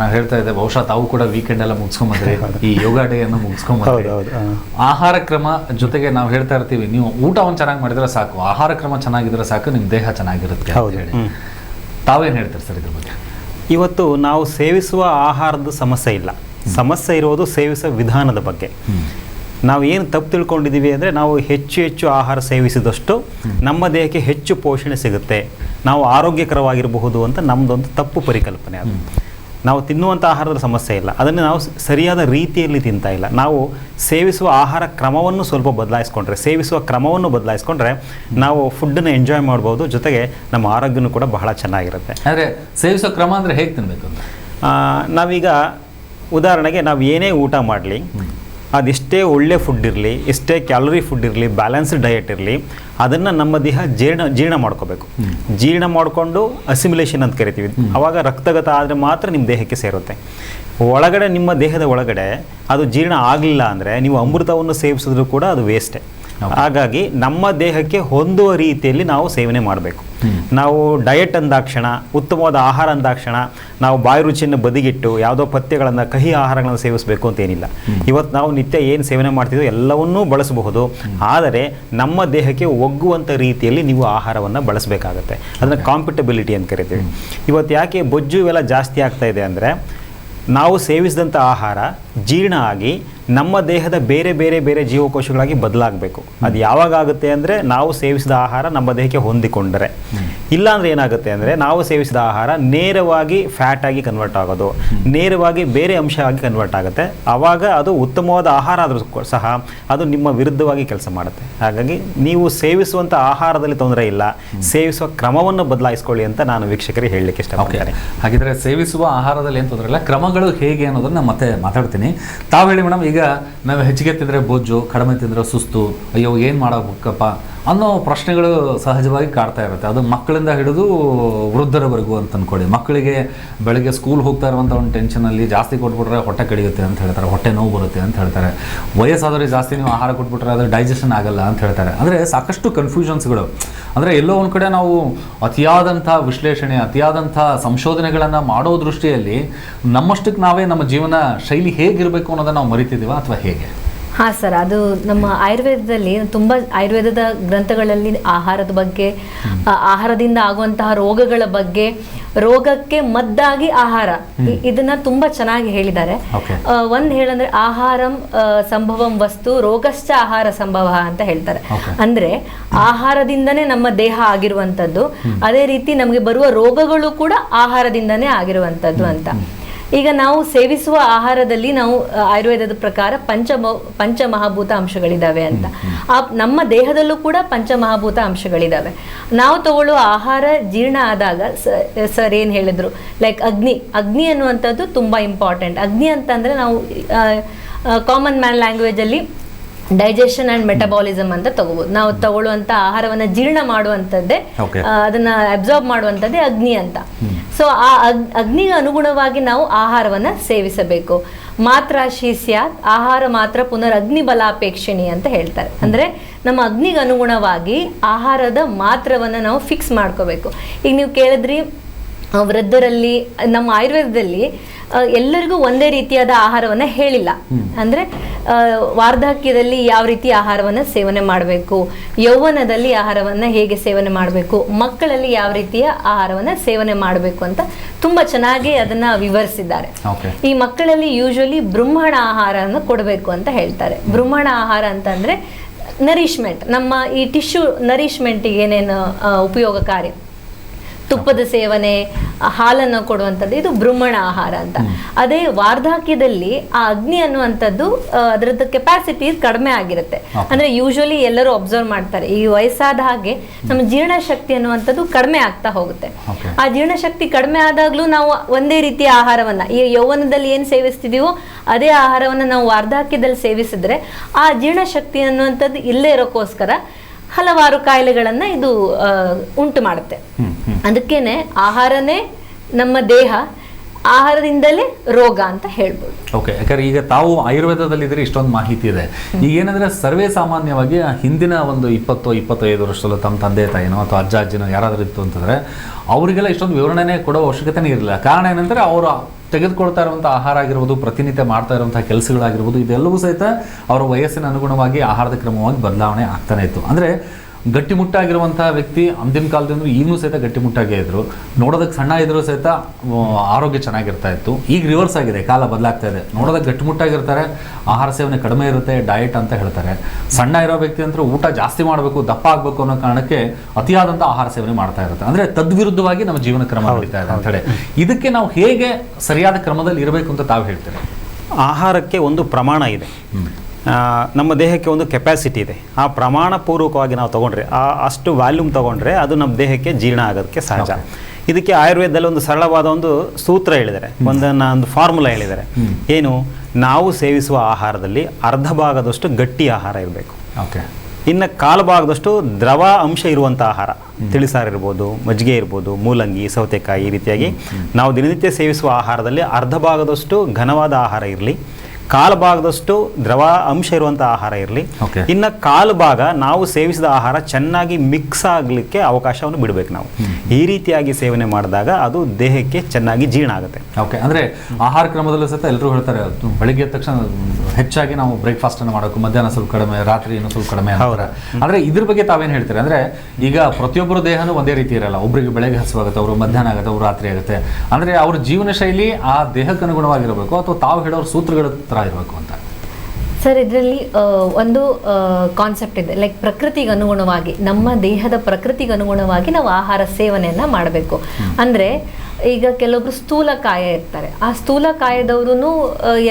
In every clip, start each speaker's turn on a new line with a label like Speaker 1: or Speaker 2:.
Speaker 1: ನಾವು ಹೇಳ್ತಾ ಇದ್ದೆ ಬಹುಶಃ ತಾವು ಕೂಡ ವೀಕೆಂಡ್ ಎಲ್ಲ ಮುಗಿಸ್ಕೊಂಬಂದ್ರಿ ಈ ಯೋಗ ಡೇ ಅನ್ನು ಮುಗಿಸ್ಕೊಂಬಂದ್ರಿ. ಆಹಾರ ಕ್ರಮ ಜೊತೆಗೆ ನಾವು ಹೇಳ್ತಾ ಇರ್ತೀವಿ ನೀವು ಊಟ ಒಂದು ಚೆನ್ನಾಗಿ ಮಾಡಿದ್ರೆ ಸಾಕು ಆಹಾರ ಕ್ರಮ ಚೆನ್ನಾಗಿದ್ರೆ ಸಾಕು ನಿಮ್ಮ ದೇಹ ಚೆನ್ನಾಗಿರುತ್ತೆ ಹೇಳಿ. ತಾವೇನು ಹೇಳ್ತೀರಿ ಸರ್ ಇದ್ರ ಬಗ್ಗೆ?
Speaker 2: ಇವತ್ತು ನಾವು ಸೇವಿಸುವ ಆಹಾರದ ಸಮಸ್ಯೆ ಇಲ್ಲ. ಸಮಸ್ಯೆ ಇರೋದು ಸೇವಿಸುವ ವಿಧಾನದ ಬಗ್ಗೆ. ನಾವು ಏನು ತಪ್ಪು ತಿಳ್ಕೊಂಡಿದ್ದೀವಿ ಅಂದರೆ ನಾವು ಹೆಚ್ಚು ಹೆಚ್ಚು ಆಹಾರ ಸೇವಿಸಿದಷ್ಟು ನಮ್ಮ ದೇಹಕ್ಕೆ ಹೆಚ್ಚು ಪೋಷಣೆ ಸಿಗುತ್ತೆ. ನಾವು ಆರೋಗ್ಯಕರವಾಗಿರಬಹುದು ಅಂತ ನಮ್ಮದೊಂದು ತಪ್ಪು ಪರಿಕಲ್ಪನೆ ಅದು. ನಾವು ತಿನ್ನುವಂಥ ಆಹಾರದ ಸಮಸ್ಯೆ ಇಲ್ಲ. ಅದನ್ನು ನಾವು ಸರಿಯಾದ ರೀತಿಯಲ್ಲಿ ತಿಂತಾ ಇಲ್ಲ. ನಾವು ಸೇವಿಸುವ ಆಹಾರ ಕ್ರಮವನ್ನು ಸ್ವಲ್ಪ ಬದಲಾಯಿಸ್ಕೊಂಡ್ರೆ ಸೇವಿಸುವ ಕ್ರಮವನ್ನು ಬದಲಾಯಿಸ್ಕೊಂಡ್ರೆ ನಾವು ಫುಡ್ಡನ್ನು ಎಂಜಾಯ್ ಮಾಡ್ಬೋದು. ಜೊತೆಗೆ ನಮ್ಮ ಆರೋಗ್ಯನೂ ಕೂಡ ಬಹಳ ಚೆನ್ನಾಗಿರುತ್ತೆ.
Speaker 1: ಅಂದರೆ ಸೇವಿಸೋ ಕ್ರಮ ಅಂದರೆ ಹೇಗೆ
Speaker 2: ತಿನ್ನಬೇಕು ನಾವೀಗ ಉದಾಹರಣೆಗೆ ನಾವು ಏನೇ ಊಟ ಮಾಡಲಿ ಅದೆಷ್ಟೇ ಒಳ್ಳೆ ಫುಡ್ ಇರಲಿ ಎಷ್ಟೇ ಕ್ಯಾಲೋರಿ ಫುಡ್ ಇರಲಿ ಬ್ಯಾಲೆನ್ಸ್ಡ್ ಡಯಟ್ ಇರಲಿ ಅದನ್ನು ನಮ್ಮ ದೇಹ ಜೀರ್ಣ ಜೀರ್ಣ ಮಾಡ್ಕೋಬೇಕು. ಜೀರ್ಣ ಮಾಡಿಕೊಂಡು ಅಸಿಮಿಲೇಷನ್ ಅಂತ ಕರಿತೀವಿ. ಅವಾಗ ರಕ್ತಗತ ಆದರೆ ಮಾತ್ರ ನಿಮ್ಮ ದೇಹಕ್ಕೆ ಸೇರುತ್ತೆ. ಒಳಗಡೆ ನಿಮ್ಮ ದೇಹದ ಒಳಗಡೆ ಅದು ಜೀರ್ಣ ಆಗಲಿಲ್ಲ ಅಂದರೆ ನೀವು ಅಮೃತವನ್ನು ಸೇವಿಸಿದ್ರೂ ಕೂಡ ಅದು ವೇಸ್ಟೇ ಹಾಗಾಗಿ ನಮ್ಮ ದೇಹಕ್ಕೆ ಹೊಂದುವ ರೀತಿಯಲ್ಲಿ ನಾವು ಸೇವನೆ ಮಾಡಬೇಕು. ನಾವು ಡಯಟ್ ಅಂದಾಕ್ಷಣ ಉತ್ತಮವಾದ ಆಹಾರ ಅಂದಾಕ್ಷಣ ನಾವು ಬಾಯಿ ರುಚಿಯನ್ನು ಬದಿಗಿಟ್ಟು ಯಾವುದೋ ಪಥ್ಯಗಳನ್ನು ಕಹಿ ಆಹಾರಗಳನ್ನು ಸೇವಿಸಬೇಕು ಅಂತೇನಿಲ್ಲ ಇವತ್ತು ನಾವು ನಿತ್ಯ ಏನು ಸೇವನೆ ಮಾಡ್ತಿದ್ವೋ ಎಲ್ಲವನ್ನೂ ಬಳಸಬಹುದು. ಆದರೆ ನಮ್ಮ ದೇಹಕ್ಕೆ ಒಗ್ಗುವಂಥ ರೀತಿಯಲ್ಲಿ ನೀವು ಆಹಾರವನ್ನು ಬಳಸಬೇಕಾಗತ್ತೆ. ಅದನ್ನು ಕಾಂಪಿಟಬಿಲಿಟಿ ಅಂತ ಕರಿತೀವಿ. ಇವತ್ತು ಯಾಕೆ ಬೊಜ್ಜು ಇವೆಲ್ಲ ಜಾಸ್ತಿ ಆಗ್ತಾ ಇದೆ ಅಂದರೆ ನಾವು ಸೇವಿಸಿದಂಥ ಆಹಾರ ಜೀರ್ಣ ಆಗಿ ನಮ್ಮ ದೇಹದ ಬೇರೆ ಬೇರೆ ಬೇರೆ ಜೀವಕೋಶಗಳಾಗಿ ಬದಲಾಗಬೇಕು. ಅದು ಯಾವಾಗ ಆಗುತ್ತೆ ಅಂದರೆ ನಾವು ಸೇವಿಸಿದ ಆಹಾರ ನಮ್ಮ ದೇಹಕ್ಕೆ ಹೊಂದಿಕೊಂಡರೆ. ಇಲ್ಲ ಅಂದರೆ ಏನಾಗುತ್ತೆ ಅಂದರೆ ನಾವು ಸೇವಿಸಿದ ಆಹಾರ ನೇರವಾಗಿ ಫ್ಯಾಟ್ ಆಗಿ ಕನ್ವರ್ಟ್ ಆಗೋದು. ನೇರವಾಗಿ ಬೇರೆ ಅಂಶ ಆಗಿ ಕನ್ವರ್ಟ್ ಆಗುತ್ತೆ. ಆವಾಗ ಅದು ಉತ್ತಮವಾದ ಆಹಾರ ಆದರೂ ಸಹ ಅದು ನಿಮ್ಮ ವಿರುದ್ಧವಾಗಿ ಕೆಲಸ ಮಾಡುತ್ತೆ. ಹಾಗಾಗಿ ನೀವು ಸೇವಿಸುವಂಥ ಆಹಾರದಲ್ಲಿ ತೊಂದರೆ ಇಲ್ಲ. ಸೇವಿಸುವ ಕ್ರಮವನ್ನು ಬದಲಾಯಿಸ್ಕೊಳ್ಳಿ ಅಂತ ನಾನು ವೀಕ್ಷಕರಿಗೆ ಹೇಳಲಿಕ್ಕೆ ಇಷ್ಟಪಡ್ತೇನೆ.
Speaker 1: ಹಾಗಿದ್ರೆ ಸೇವಿಸುವ ಆಹಾರದಲ್ಲಿ ಏನು ತೊಂದರೆ ಇಲ್ಲ. ಕ್ರಮಗಳು ಹೇಗೆ ಅನ್ನೋದನ್ನು ಮತ್ತೆ ಮಾತಾಡ್ತೀನಿ. ತಾವು ಹೇಳಿ ಮೇಡಮ್ ಈಗ ನಾವು ಹೆಚ್ಚಿಗೆ ತಿಂದರೆ ಬೊಜ್ಜು ಕಡಿಮೆ ತಿಂದರೆ ಸುಸ್ತು ಅಯ್ಯೋ ಏನು ಮಾಡಬೇಕಪ್ಪ? ಅನ್ನೋ ಪ್ರಶ್ನೆಗಳು ಸಹಜವಾಗಿ ಕಾಡ್ತಾ ಇರುತ್ತೆ. ಅದು ಮಕ್ಕಳಿಂದ ಹಿಡಿದು ವೃದ್ಧರವರೆಗೂ ಅಂತ ಅಂದ್ಕೊಳ್ಳಿ ಮಕ್ಕಳಿಗೆ ಬೆಳಗ್ಗೆ ಸ್ಕೂಲ್ ಹೋಗ್ತಾ ಇರುವಂಥ ಒಂದು ಟೆನ್ಷನಲ್ಲಿ ಜಾಸ್ತಿ ಕೊಟ್ಬಿಟ್ರೆ ಹೊಟ್ಟೆ ಕಡಿಯುತ್ತೆ ಅಂತ ಹೇಳ್ತಾರೆ. ಹೊಟ್ಟೆ ನೋವು ಬರುತ್ತೆ ಅಂತ ಹೇಳ್ತಾರೆ. ವಯಸ್ಸಾದವರಿಗೆ ಜಾಸ್ತಿ ನೀವು ಆಹಾರ ಕೊಟ್ಬಿಟ್ರೆ ಅದು ಡೈಜೆಷನ್ ಆಗಲ್ಲ ಅಂತ ಹೇಳ್ತಾರೆ. ಅಂದರೆ ಸಾಕಷ್ಟು ಕನ್ಫ್ಯೂಷನ್ಸ್ಗಳು ಅಂದರೆ ಎಲ್ಲೋ ಒಂದು ಕಡೆ ನಾವು ಅತಿಯಾದಂಥ ವಿಶ್ಲೇಷಣೆ, ಅತಿಯಾದಂಥ ಸಂಶೋಧನೆಗಳನ್ನು ಮಾಡೋ ದೃಷ್ಟಿಯಲ್ಲಿ ನಮ್ಮಷ್ಟಕ್ಕೆ ನಾವೇ ನಮ್ಮ ಜೀವನ ಶೈಲಿ ಹೇಗಿರಬೇಕು ಅನ್ನೋದನ್ನು ನಾವು ಮರಿತಿದ್ದೀವ ಅಥವಾ ಹೇಗೆ?
Speaker 3: ಹಾ ಸರ್ ಅದು ನಮ್ಮ ಆಯುರ್ವೇದದಲ್ಲಿ ತುಂಬ ಆಯುರ್ವೇದದ ಗ್ರಂಥಗಳಲ್ಲಿ ಆಹಾರದ ಬಗ್ಗೆ ಆಹಾರದಿಂದ ಆಗುವಂತಹ ರೋಗಗಳ ಬಗ್ಗೆ ರೋಗಕ್ಕೆ ಮದ್ದಾಗಿ ಆಹಾರ ಇದನ್ನ ತುಂಬಾ ಚೆನ್ನಾಗಿ ಹೇಳಿದ್ದಾರೆ. ಒಂದ್ ಹೇಳಂದ್ರೆ ಆಹಾರಂ ಸಂಭವಂ ವಸ್ತು ರೋಗಶ್ಚ ಆಹಾರ ಸಂಭವ ಅಂತ ಹೇಳ್ತಾರೆ. ಅಂದ್ರೆ ಆಹಾರದಿಂದನೇ ನಮ್ಮ ದೇಹ ಆಗಿರುವಂತದ್ದು ಅದೇ ರೀತಿ ನಮಗೆ ಬರುವ ರೋಗಗಳು ಕೂಡ ಆಹಾರದಿಂದನೇ ಆಗಿರುವಂತದ್ದು ಅಂತ. ಈಗ ನಾವು ಸೇವಿಸುವ ಆಹಾರದಲ್ಲಿ ನಾವು ಆಯುರ್ವೇದದ ಪ್ರಕಾರ ಪಂಚ ಪಂಚಮಹಾಭೂತ ಅಂಶಗಳಿದ್ದಾವೆ ಅಂತ. ಆ ನಮ್ಮ ದೇಹದಲ್ಲೂ ಕೂಡ ಪಂಚಮಹಾಭೂತ ಅಂಶಗಳಿದ್ದಾವೆ ನಾವು ತಗೊಳ್ಳುವ ಆಹಾರ ಜೀರ್ಣ ಆದಾಗ ಸರ್ ಏನು ಹೇಳಿದ್ರು? ಲೈಕ್ ಅಗ್ನಿ ಅಗ್ನಿ ಅನ್ನುವಂಥದ್ದು ತುಂಬಾ ಇಂಪಾರ್ಟೆಂಟ್ ಅಗ್ನಿ ಅಂತಂದ್ರೆ ನಾವು ಕಾಮನ್ ಮ್ಯಾನ್ ಲ್ಯಾಂಗ್ವೇಜಲ್ಲಿ ಡೈಜೆಷನ್ ಅಂಡ್ ಮೆಟಬಾಲಿಸಮ್ ಅಂತ ತಗೋಬಹುದು ನಾವು ತಗೊಳ್ಳುವಂತ ಆಹಾರವನ್ನ ಜೀರ್ಣ ಮಾಡುವಂಥದ್ದೇ. ಅದನ್ನ ಅಬ್ಸಾರ್ಬ್ ಮಾಡುವಂಥದ್ದೇ ಅಗ್ನಿ ಅಂತ. ಸೊ ಆ ಅಗ್- ಅಗ್ನಿಗೆ ಅನುಗುಣವಾಗಿ ನಾವು ಆಹಾರವನ್ನ ಸೇವಿಸಬೇಕು. ಮಾತ್ರ ಶೀಸ್ಯಾತ್ ಆಹಾರ ಮಾತ್ರ ಪುನರ್ ಅಗ್ನಿ ಬಲಾಪೇಕ್ಷಣಿ ಅಂತ ಹೇಳ್ತಾರೆ. ಅಂದ್ರೆ ನಮ್ಮ ಅಗ್ನಿಗೆ ಅನುಗುಣವಾಗಿ ಆಹಾರದ ಮಾತ್ರವನ್ನು ನಾವು ಫಿಕ್ಸ್ ಮಾಡ್ಕೋಬೇಕು. ಈಗ ನೀವು ಕೇಳಿದ್ರಿ ವೃದ್ಧರಲ್ಲಿ ನಮ್ಮ ಆಯುರ್ವೇದದಲ್ಲಿ ಎಲ್ಲರಿಗೂ ಒಂದೇ ರೀತಿಯಾದ ಆಹಾರವನ್ನ ಹೇಳಿಲ್ಲ. ಅಂದ್ರೆ ವಾರ್ಧಕ್ಯದಲ್ಲಿ ಯಾವ ರೀತಿ ಆಹಾರವನ್ನ ಸೇವನೆ ಮಾಡಬೇಕು ಯೌವನದಲ್ಲಿ ಆಹಾರವನ್ನ ಹೇಗೆ ಸೇವನೆ ಮಾಡಬೇಕು ಮಕ್ಕಳಲ್ಲಿ ಯಾವ ರೀತಿಯ ಆಹಾರವನ್ನ ಸೇವನೆ ಮಾಡಬೇಕು ಅಂತ ತುಂಬಾ ಚೆನ್ನಾಗಿ ಅದನ್ನ ವಿವರಿಸಿದ್ದಾರೆ. ಈ ಮಕ್ಕಳಲ್ಲಿ ಯೂಶಲಿ ಬ್ರಹ್ಮಣ ಆಹಾರವನ್ನು ಕೊಡಬೇಕು ಅಂತ ಹೇಳ್ತಾರೆ. ಬ್ರಹ್ಮಣ ಆಹಾರ ಅಂತಂದ್ರೆ ನರಿಶ್ಮೆಂಟ್ ನಮ್ಮ ಈ ಟಿಶ್ಯೂ ನರಿಶ್ಮೆಂಟಿಗೆ ಏನೇನು ಉಪಯೋಗಕಾರಿ? ತುಪ್ಪದ ಸೇವನೆ ಹಾಲನ್ನು ಕೊಡುವಂಥದ್ದು ಇದು ಬ್ರಹ್ಮಣ ಆಹಾರ ಅಂತ. ಅದೇ ವಾರ್ಧಾಕ್ಯದಲ್ಲಿ ಆ ಅಗ್ನಿ ಅನ್ನುವಂಥದ್ದು ಅದರದ್ದು ಕೆಪಾಸಿಟಿ ಕಡಿಮೆ ಆಗಿರುತ್ತೆ. ಅಂದ್ರೆ ಯೂಶಲಿ ಎಲ್ಲರೂ ಅಬ್ಸರ್ವ್ ಮಾಡ್ತಾರೆ ಈ ವಯಸ್ಸಾದ ಹಾಗೆ ನಮ್ಮ ಜೀರ್ಣಶಕ್ತಿ ಅನ್ನುವಂಥದ್ದು ಕಡಿಮೆ ಆಗ್ತಾ ಹೋಗುತ್ತೆ. ಆ ಜೀರ್ಣಶಕ್ತಿ ಕಡಿಮೆ ಆದಾಗ್ಲೂ ನಾವು ಒಂದೇ ರೀತಿಯ ಆಹಾರವನ್ನ ಈ ಯೌವನದಲ್ಲಿ ಏನ್ ಸೇವಿಸ್ತಿದೀವೋ ಅದೇ ಆಹಾರವನ್ನ ನಾವು ವಾರ್ಧಾಕ್ಯದಲ್ಲಿ ಸೇವಿಸಿದ್ರೆ ಆ ಜೀರ್ಣಶಕ್ತಿ ಅನ್ನುವಂಥದ್ದು ಇಲ್ಲೇ ಇರೋಕ್ಕೋಸ್ಕರ ಹಲವಾರು ಕಾಯಿಲೆಗಳನ್ನ ಇದು ಉಂಟು ಮಾಡುತ್ತೆ. ಅದಕ್ಕೇನೆ ಆಹಾರನೇ ನಮ್ಮ ದೇಹ ಆಹಾರದಿಂದಲೇ ರೋಗ ಅಂತ ಹೇಳ್ಬೋದು.
Speaker 1: ಓಕೆ ಯಾಕಂದ್ರೆ ಈಗ ತಾವು ಆಯುರ್ವೇದದಲ್ಲಿ ಇದ್ರೆ ಇಷ್ಟೊಂದು ಮಾಹಿತಿ ಇದೆ. ಈಗ ಏನಂದ್ರೆ ಸರ್ವೇ ಸಾಮಾನ್ಯವಾಗಿ ಹಿಂದಿನ ಒಂದು ಇಪ್ಪತ್ತು ಇಪ್ಪತ್ತೈದು ವರ್ಷದಲ್ಲೂ ತಮ್ಮ ತಂದೆ ತಾಯಿನೋ ಅಥವಾ ಅಜ್ಜ ಅಜ್ಜಿನೋ ಯಾರಾದ್ರೂ ಇತ್ತು ಅಂತಂದ್ರೆ ಅವರಿಗೆಲ್ಲ ಇಷ್ಟೊಂದು ವಿವರಣೆನೇ ಕೊಡೋ ಅವಶ್ಯಕತೆನೇ ಇರಲಿಲ್ಲ. ಕಾರಣ ಏನಂದ್ರೆ ಅವರು ತೆಗೆದುಕೊಳ್ತಾ ಇರುವಂಥ ಆಹಾರ ಆಗಿರ್ಬೋದು ಪ್ರತಿನಿತ್ಯ ಮಾಡ್ತಾ ಇರುವಂತಹ ಕೆಲಸಗಳಾಗಿರ್ಬೋದು ಇದೆಲ್ಲವೂ ಸಹಿತ ಅವರ ವಯಸ್ಸಿನ ಅನುಗುಣವಾಗಿ ಆಹಾರದ ಕ್ರಮವಾಗಿ ಬದಲಾವಣೆ ಆಗ್ತಾನೆ ಇತ್ತು. ಅಂದರೆ ಗಟ್ಟಿಮುಟ್ಟಾಗಿರುವಂತಹ ವ್ಯಕ್ತಿ ಅಂದಿನ ಕಾಲದಿಂದ ಈಗಲೂ ಸಹಿತ ಗಟ್ಟಿಮುಟ್ಟಾಗೇ ಇದ್ರು. ನೋಡೋದಕ್ಕೆ ಸಣ್ಣ ಇದ್ರೂ ಸಹಿತ ಆರೋಗ್ಯ ಚೆನ್ನಾಗಿರ್ತಾ ಇತ್ತು. ಈಗ ರಿವರ್ಸ್ ಆಗಿದೆ ಕಾಲ ಬದಲಾಗ್ತಾ ಇದೆ. ನೋಡೋದಕ್ಕೆ ಗಟ್ಟಿಮುಟ್ಟಾಗಿರ್ತಾರೆ ಆಹಾರ ಸೇವನೆ ಕಡಿಮೆ ಇರುತ್ತೆ ಡಯಟ್ ಅಂತ ಹೇಳ್ತಾರೆ. ಸಣ್ಣ ಇರೋ ವ್ಯಕ್ತಿ ಅಂತೂ ಊಟ ಜಾಸ್ತಿ ಮಾಡಬೇಕು ದಪ್ಪ ಆಗಬೇಕು ಅನ್ನೋ ಕಾರಣಕ್ಕೆ ಅತಿಯಾದಂಥ ಆಹಾರ ಸೇವನೆ ಮಾಡ್ತಾ ಇರುತ್ತೆ. ಅಂದ್ರೆ ತದ್ವಿರುದ್ಧವಾಗಿ ನಮ್ಮ ಜೀವನ ಕ್ರಮ ನಡೀತಾ ಇದೆ ಅಂತ ಹೇಳಿ. ಇದಕ್ಕೆ ನಾವು ಹೇಗೆ ಸರಿಯಾದ ಕ್ರಮದಲ್ಲಿ ಇರಬೇಕು ಅಂತ ತಾವು ಹೇಳ್ತೇವೆ
Speaker 2: ಆಹಾರಕ್ಕೆ ಒಂದು ಪ್ರಮಾಣ ಇದೆ. ನಮ್ಮ ದೇಹಕ್ಕೆ ಒಂದು ಕೆಪ್ಯಾಸಿಟಿ ಇದೆ. ಆ ಪ್ರಮಾಣ ಪೂರ್ವಕವಾಗಿ ನಾವು ತೊಗೊಂಡ್ರೆ ಆ ಅಷ್ಟು ವ್ಯಾಲ್ಯೂಮ್ ತೊಗೊಂಡ್ರೆ ಅದು ನಮ್ಮ ದೇಹಕ್ಕೆ ಜೀರ್ಣ ಆಗೋದಕ್ಕೆ ಸಹಜ. ಇದಕ್ಕೆ ಆಯುರ್ವೇದದಲ್ಲಿ ಒಂದು ಸರಳವಾದ ಒಂದು ಸೂತ್ರ ಹೇಳಿದ್ದಾರೆ. ಒಂದನ್ನು ಒಂದು ಫಾರ್ಮುಲಾ ಹೇಳಿದ್ದಾರೆ. ಏನು? ನಾವು ಸೇವಿಸುವ ಆಹಾರದಲ್ಲಿ ಅರ್ಧ ಭಾಗದಷ್ಟು ಗಟ್ಟಿ ಆಹಾರ ಇರಬೇಕು.
Speaker 1: ಓಕೆ
Speaker 2: ಇನ್ನು ಕಾಲು ಭಾಗದಷ್ಟು ದ್ರವ ಅಂಶ ಇರುವಂಥ ಆಹಾರ. ತಿಳಿಸಾರು ಇರ್ಬೋದು ಮಜ್ಜಿಗೆ ಇರ್ಬೋದು ಮೂಲಂಗಿ ಸೌತೆಕಾಯಿ ಈ ರೀತಿಯಾಗಿ ನಾವು ದಿನನಿತ್ಯ ಸೇವಿಸುವ ಆಹಾರದಲ್ಲಿ ಅರ್ಧ ಭಾಗದಷ್ಟು ಘನವಾದ ಆಹಾರ ಇರಲಿ. ಕಾಲು ಭಾಗದಷ್ಟು ದ್ರವ ಅಂಶ ಇರುವಂಥ ಆಹಾರ ಇರಲಿ. ಇನ್ನ ಕಾಲು ಭಾಗ ನಾವು ಸೇವಿಸಿದ ಆಹಾರ ಚೆನ್ನಾಗಿ ಮಿಕ್ಸ್ ಆಗಲಿಕ್ಕೆ ಅವಕಾಶವನ್ನು ಬಿಡಬೇಕು ನಾವು. ಈ ರೀತಿಯಾಗಿ ಸೇವನೆ ಮಾಡಿದಾಗ ಅದು ದೇಹಕ್ಕೆ ಚೆನ್ನಾಗಿ ಜೀರ್ಣ ಆಗುತ್ತೆ.
Speaker 1: ಓಕೆ ಅಂದ್ರೆ ಆಹಾರ ಕ್ರಮದಲ್ಲೂ ಸಹಿತ ಎಲ್ಲರೂ ಹೇಳ್ತಾರೆ ಬೆಳಿಗ್ಗೆ ತಕ್ಷಣ ಹೆಚ್ಚಾಗಿ ನಾವು ಬ್ರೇಕ್ಫಾಸ್ಟ್ ಅನ್ನು ಮಾಡಬೇಕು ಮಧ್ಯಾಹ್ನ ಸ್ವಲ್ಪ ಕಡಿಮೆ ರಾತ್ರಿ ಏನು ಸ್ವಲ್ಪ ಕಡಿಮೆ ಅವರ ಅಂದ್ರೆ ಇದ್ರ ಬಗ್ಗೆ ತಾವೇನು ಹೇಳ್ತೀರಾ? ಅಂದ್ರೆ ಈಗ ಪ್ರತಿಯೊಬ್ಬರ ದೇಹನೂ ಒಂದೇ ರೀತಿ ಇರಲ್ಲ. ಒಬ್ಬರಿಗೆ ಬೆಳಗ್ಗೆ ಹಸುವಾಗುತ್ತೆ ಅವರು ಮಧ್ಯಾಹ್ನ ಆಗುತ್ತೆ ಅವರು ರಾತ್ರಿ ಆಗುತ್ತೆ. ಅಂದ್ರೆ ಅವ್ರ ಜೀವನ ಶೈಲಿ ಆ ದೇಹಕ್ಕೆ ಅನುಗುಣವಾಗಿರಬೇಕು ಅಥವಾ ತಾವು ಹೇಳೋರ ಸೂತ್ರಗಳ ತರ ಇರಬೇಕು ಅಂತ?
Speaker 3: ಸರ್ ಇದರಲ್ಲಿ ಒಂದು ಕಾನ್ಸೆಪ್ಟ್ ಇದೆ. ಲೈಕ್ ಪ್ರಕೃತಿಗೆ ಅನುಗುಣವಾಗಿ ನಮ್ಮ ದೇಹದ ಪ್ರಕೃತಿಗೆ ಅನುಗುಣವಾಗಿ ನಾವು ಆಹಾರ ಸೇವನೆಯನ್ನ ಮಾಡಬೇಕು. ಅಂದ್ರೆ ಈಗ ಕೆಲವೊಬ್ರು ಸ್ಥೂಲಕಾಯ ಇರ್ತಾರೆ. ಆ ಸ್ಥೂಲಕಾಯದವ್ರೂ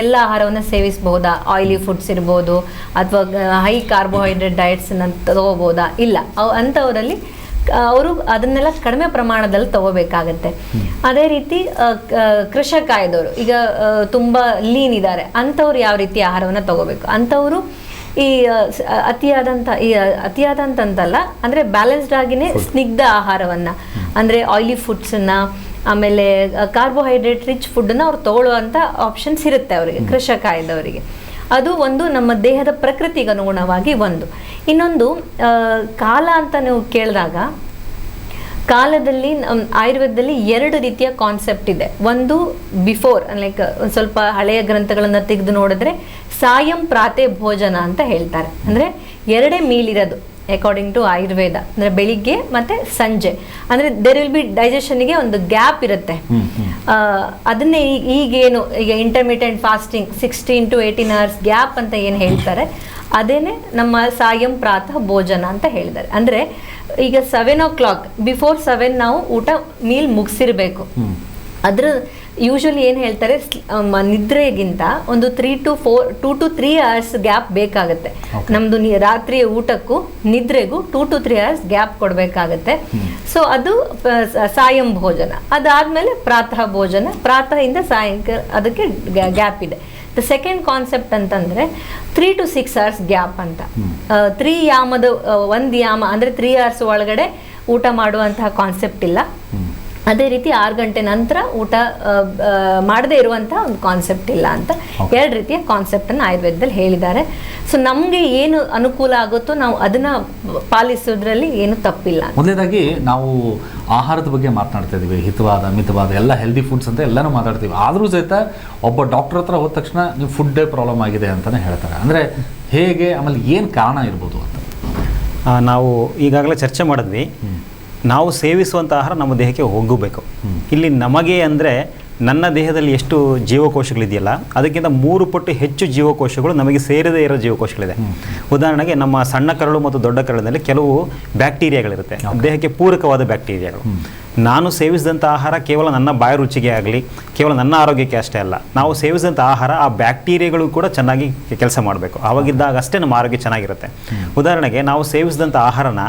Speaker 3: ಎಲ್ಲ ಆಹಾರವನ್ನು ಸೇವಿಸ್ಬೋದಾ? ಆಯಿಲಿ ಫುಡ್ಸ್ ಇರ್ಬೋದು ಅಥವಾ ಹೈ ಕಾರ್ಬೋಹೈಡ್ರೇಟ್ ಡಯಟ್ಸ್ನ ತಗೋಬೋದಾ ಇಲ್ಲ. ಅಂಥವರಲ್ಲಿ ಅವರು ಅದನ್ನೆಲ್ಲ ಕಡಿಮೆ ಪ್ರಮಾಣದಲ್ಲಿ ತಗೋಬೇಕಾಗತ್ತೆ. ಅದೇ ರೀತಿ ಕೃಷಕ ಆಯ್ದವರು ಈಗ ತುಂಬಾ ಲೀನ್ ಇದ್ದಾರೆ ಅಂಥವ್ರು ಯಾವ ರೀತಿ ಆಹಾರವನ್ನು ತಗೋಬೇಕು? ಅಂಥವರು ಈ ಅತಿಯಾದಂಥ ಈ ಅತಿಯಾದಂತಲ್ಲ ಅಂದ್ರೆ ಬ್ಯಾಲೆನ್ಸ್ಡ್ ಆಗಿನೇ ಸ್ನಿಗ್ಧ ಆಹಾರವನ್ನ. ಅಂದ್ರೆ ಆಯಿಲಿ ಫುಡ್ಸನ್ನ ಆಮೇಲೆ ಕಾರ್ಬೋಹೈಡ್ರೇಟ್ ರಿಚ್ ಫುಡ್ನ ಅವ್ರು ತಗೊಳ್ಳುವಂಥ ಆಪ್ಷನ್ಸ್ ಇರುತ್ತೆ ಅವರಿಗೆ ಕೃಷಕಾಯದವರಿಗೆ. ಅದು ಒಂದು ನಮ್ಮ ದೇಹದ ಪ್ರಕೃತಿಗೆ ಅನುಗುಣವಾಗಿ ಒಂದು. ಇನ್ನೊಂದು ಕಾಲ ಅಂತ ನೀವು ಕೇಳಿದಾಗ, ಕಾಲದಲ್ಲಿ ಆಯುರ್ವೇದದಲ್ಲಿ ಎರಡು ರೀತಿಯ ಕಾನ್ಸೆಪ್ಟ್ ಇದೆ. ಒಂದು ಬಿಫೋರ್ ಲೈಕ್ ಸ್ವಲ್ಪ ಹಳೆಯ ಗ್ರಂಥಗಳನ್ನು ತೆಗೆದು ನೋಡಿದ್ರೆ, ಸಾಯಂ ಪ್ರಾತೆ ಭೋಜನ ಅಂತ ಹೇಳ್ತಾರೆ. ಅಂದರೆ ಎರಡೇ ಮೀಲ್ ಇರೋದು ಅಕಾರ್ಡಿಂಗ್ ಟು ಆಯುರ್ವೇದ ಅಂದರೆ ಬೆಳಿಗ್ಗೆ ಮತ್ತು ಸಂಜೆ. ಅಂದರೆ ದೇರ್ ವಿಲ್ ಬಿ ಡೈಜೆಷನ್ಗೆ ಒಂದು ಗ್ಯಾಪ್ ಇರುತ್ತೆ. ಅದನ್ನೇ ಈಗೇನು ಈಗ intermittent fasting sixteen to eighteen hours gap ಅಂತ ಏನು ಹೇಳ್ತಾರೆ ಅದೇನೆ ನಮ್ಮ ಸಾಯಂ ಪ್ರಾತಃ ಭೋಜನ ಅಂತ ಹೇಳಿದ್ದಾರೆ. ಅಂದರೆ ಈಗ seven o'clock before seven ನಾವು ಊಟ ಮೀಲ್ ಮುಗಿಸಿರ್ಬೇಕು. ಅದ್ರ ಯೂಶಲಿ ಏನು ಹೇಳ್ತಾರೆ ನಿದ್ರೆಗಿಂತ ಒಂದು three to four two to three hours gap ಬೇಕಾಗುತ್ತೆ. ನಮ್ದು ನಿ- ರಾತ್ರಿಯ ಊಟಕ್ಕೂ ನಿದ್ರೆಗೂ two to three hours gap ಕೊಡಬೇಕಾಗತ್ತೆ. ಸೊ ಅದು ಸಾಯಂ ಭೋಜನ. ಅದಾದಮೇಲೆ ಪ್ರಾತಃ ಭೋಜನ. ಪ್ರಾತಃ ಇಂದ ಸಾಯಂಕಾಲ ಅದಕ್ಕೆ ಗ್ಯಾಪ್ ಇದೆ. ದ ಸೆಕೆಂಡ್ ಕಾನ್ಸೆಪ್ಟ್ ಅಂತಂದ್ರೆ three to six hours gap ಅಂತ. ತ್ರೀ ಯಾಮದ ಒಂದು ಯಾಮ ಅಂದ್ರೆ ತ್ರೀ ಅವರ್ಸ್ ಒಳಗಡೆ ಊಟ ಮಾಡುವಂತಹ ಕಾನ್ಸೆಪ್ಟ್ ಇಲ್ಲ. ಅದೇ ರೀತಿ ಆರು ಗಂಟೆ ನಂತರ ಊಟ ಮಾಡದೇ ಇರುವಂತಹ ಒಂದು ಕಾನ್ಸೆಪ್ಟ್ ಇಲ್ಲ ಅಂತ ಎರಡು ರೀತಿಯ ಕಾನ್ಸೆಪ್ಟನ್ನು ಆಯುರ್ವೇದದಲ್ಲಿ ಹೇಳಿದ್ದಾರೆ. ಸೊ ನಮಗೆ ಏನು ಅನುಕೂಲ ಆಗುತ್ತೋ ನಾವು ಅದನ್ನ ಪಾಲಿಸೋದ್ರಲ್ಲಿ ಏನು ತಪ್ಪಿಲ್ಲ.
Speaker 1: ಮೊದಲನೇದಾಗಿ ನಾವು ಆಹಾರದ ಬಗ್ಗೆ ಮಾತನಾಡ್ತಾ ಇದ್ದೀವಿ. ಹಿತವಾದ ಮಿತವಾದ ಎಲ್ಲ ಹೆಲ್ದಿ ಫುಡ್ಸ್ ಅಂತ ಎಲ್ಲಾನು ಮಾತಾಡ್ತೀವಿ. ಆದರೂ ಸಹಿತ ಒಬ್ಬ ಡಾಕ್ಟರ್ ಹತ್ರ ಹೋದ ತಕ್ಷಣ ನೀವು ಫುಡ್ಡೇ ಪ್ರಾಬ್ಲಮ್ ಆಗಿದೆ ಅಂತಲೇ ಹೇಳ್ತಾರೆ. ಅಂದರೆ ಹೇಗೆ ಆಮೇಲೆ ಏನು ಕಾರಣ ಇರ್ಬೋದು ಅಂತ?
Speaker 2: ನಾವು ಈಗಾಗಲೇ ಚರ್ಚೆ ಮಾಡಿದ್ವಿ. ನಾವು ಸೇವಿಸುವಂಥ ಆಹಾರ ನಮ್ಮ ದೇಹಕ್ಕೆ ಹೋಗಬೇಕು. ಇಲ್ಲಿ ನಮಗೆ ಅಂದರೆ ನನ್ನ ದೇಹದಲ್ಲಿ ಎಷ್ಟು ಜೀವಕೋಶಗಳಿದೆಯಲ್ಲ ಅದಕ್ಕಿಂತ ಮೂರು ಪಟ್ಟು ಹೆಚ್ಚು ಜೀವಕೋಶಗಳು ನಮಗೆ ಸೇರದೇ ಇರೋ ಜೀವಕೋಶಗಳಿದೆ. ಉದಾಹರಣೆಗೆ ನಮ್ಮ ಸಣ್ಣ ಕರಳು ಮತ್ತು ದೊಡ್ಡ ಕರಳಿನಲ್ಲಿ ಕೆಲವು ಬ್ಯಾಕ್ಟೀರಿಯಾಗಳಿರುತ್ತೆ. ದೇಹಕ್ಕೆ ಪೂರಕವಾದ ಬ್ಯಾಕ್ಟೀರಿಯಾಗಳು. ನಾನು ಸೇವಿಸಿದಂಥ ಆಹಾರ ಕೇವಲ ನನ್ನ ಬಾಯಿ ರುಚಿಗೆ ಆಗಲಿ ಕೇವಲ ನನ್ನ ಆರೋಗ್ಯಕ್ಕೆ ಅಷ್ಟೇ ಅಲ್ಲ ನಾವು ಸೇವಿಸಿದಂಥ ಆಹಾರ ಆ ಬ್ಯಾಕ್ಟೀರಿಯಾಗಳು ಕೂಡ ಚೆನ್ನಾಗಿ ಕೆಲಸ ಮಾಡಬೇಕು. ಆವಾಗಿದ್ದಾಗ ಅಷ್ಟೇ ನಮ್ಮ ಆರೋಗ್ಯ ಚೆನ್ನಾಗಿರುತ್ತೆ. ಉದಾಹರಣೆಗೆ ನಾವು ಸೇವಿಸಿದಂಥ ಆಹಾರನ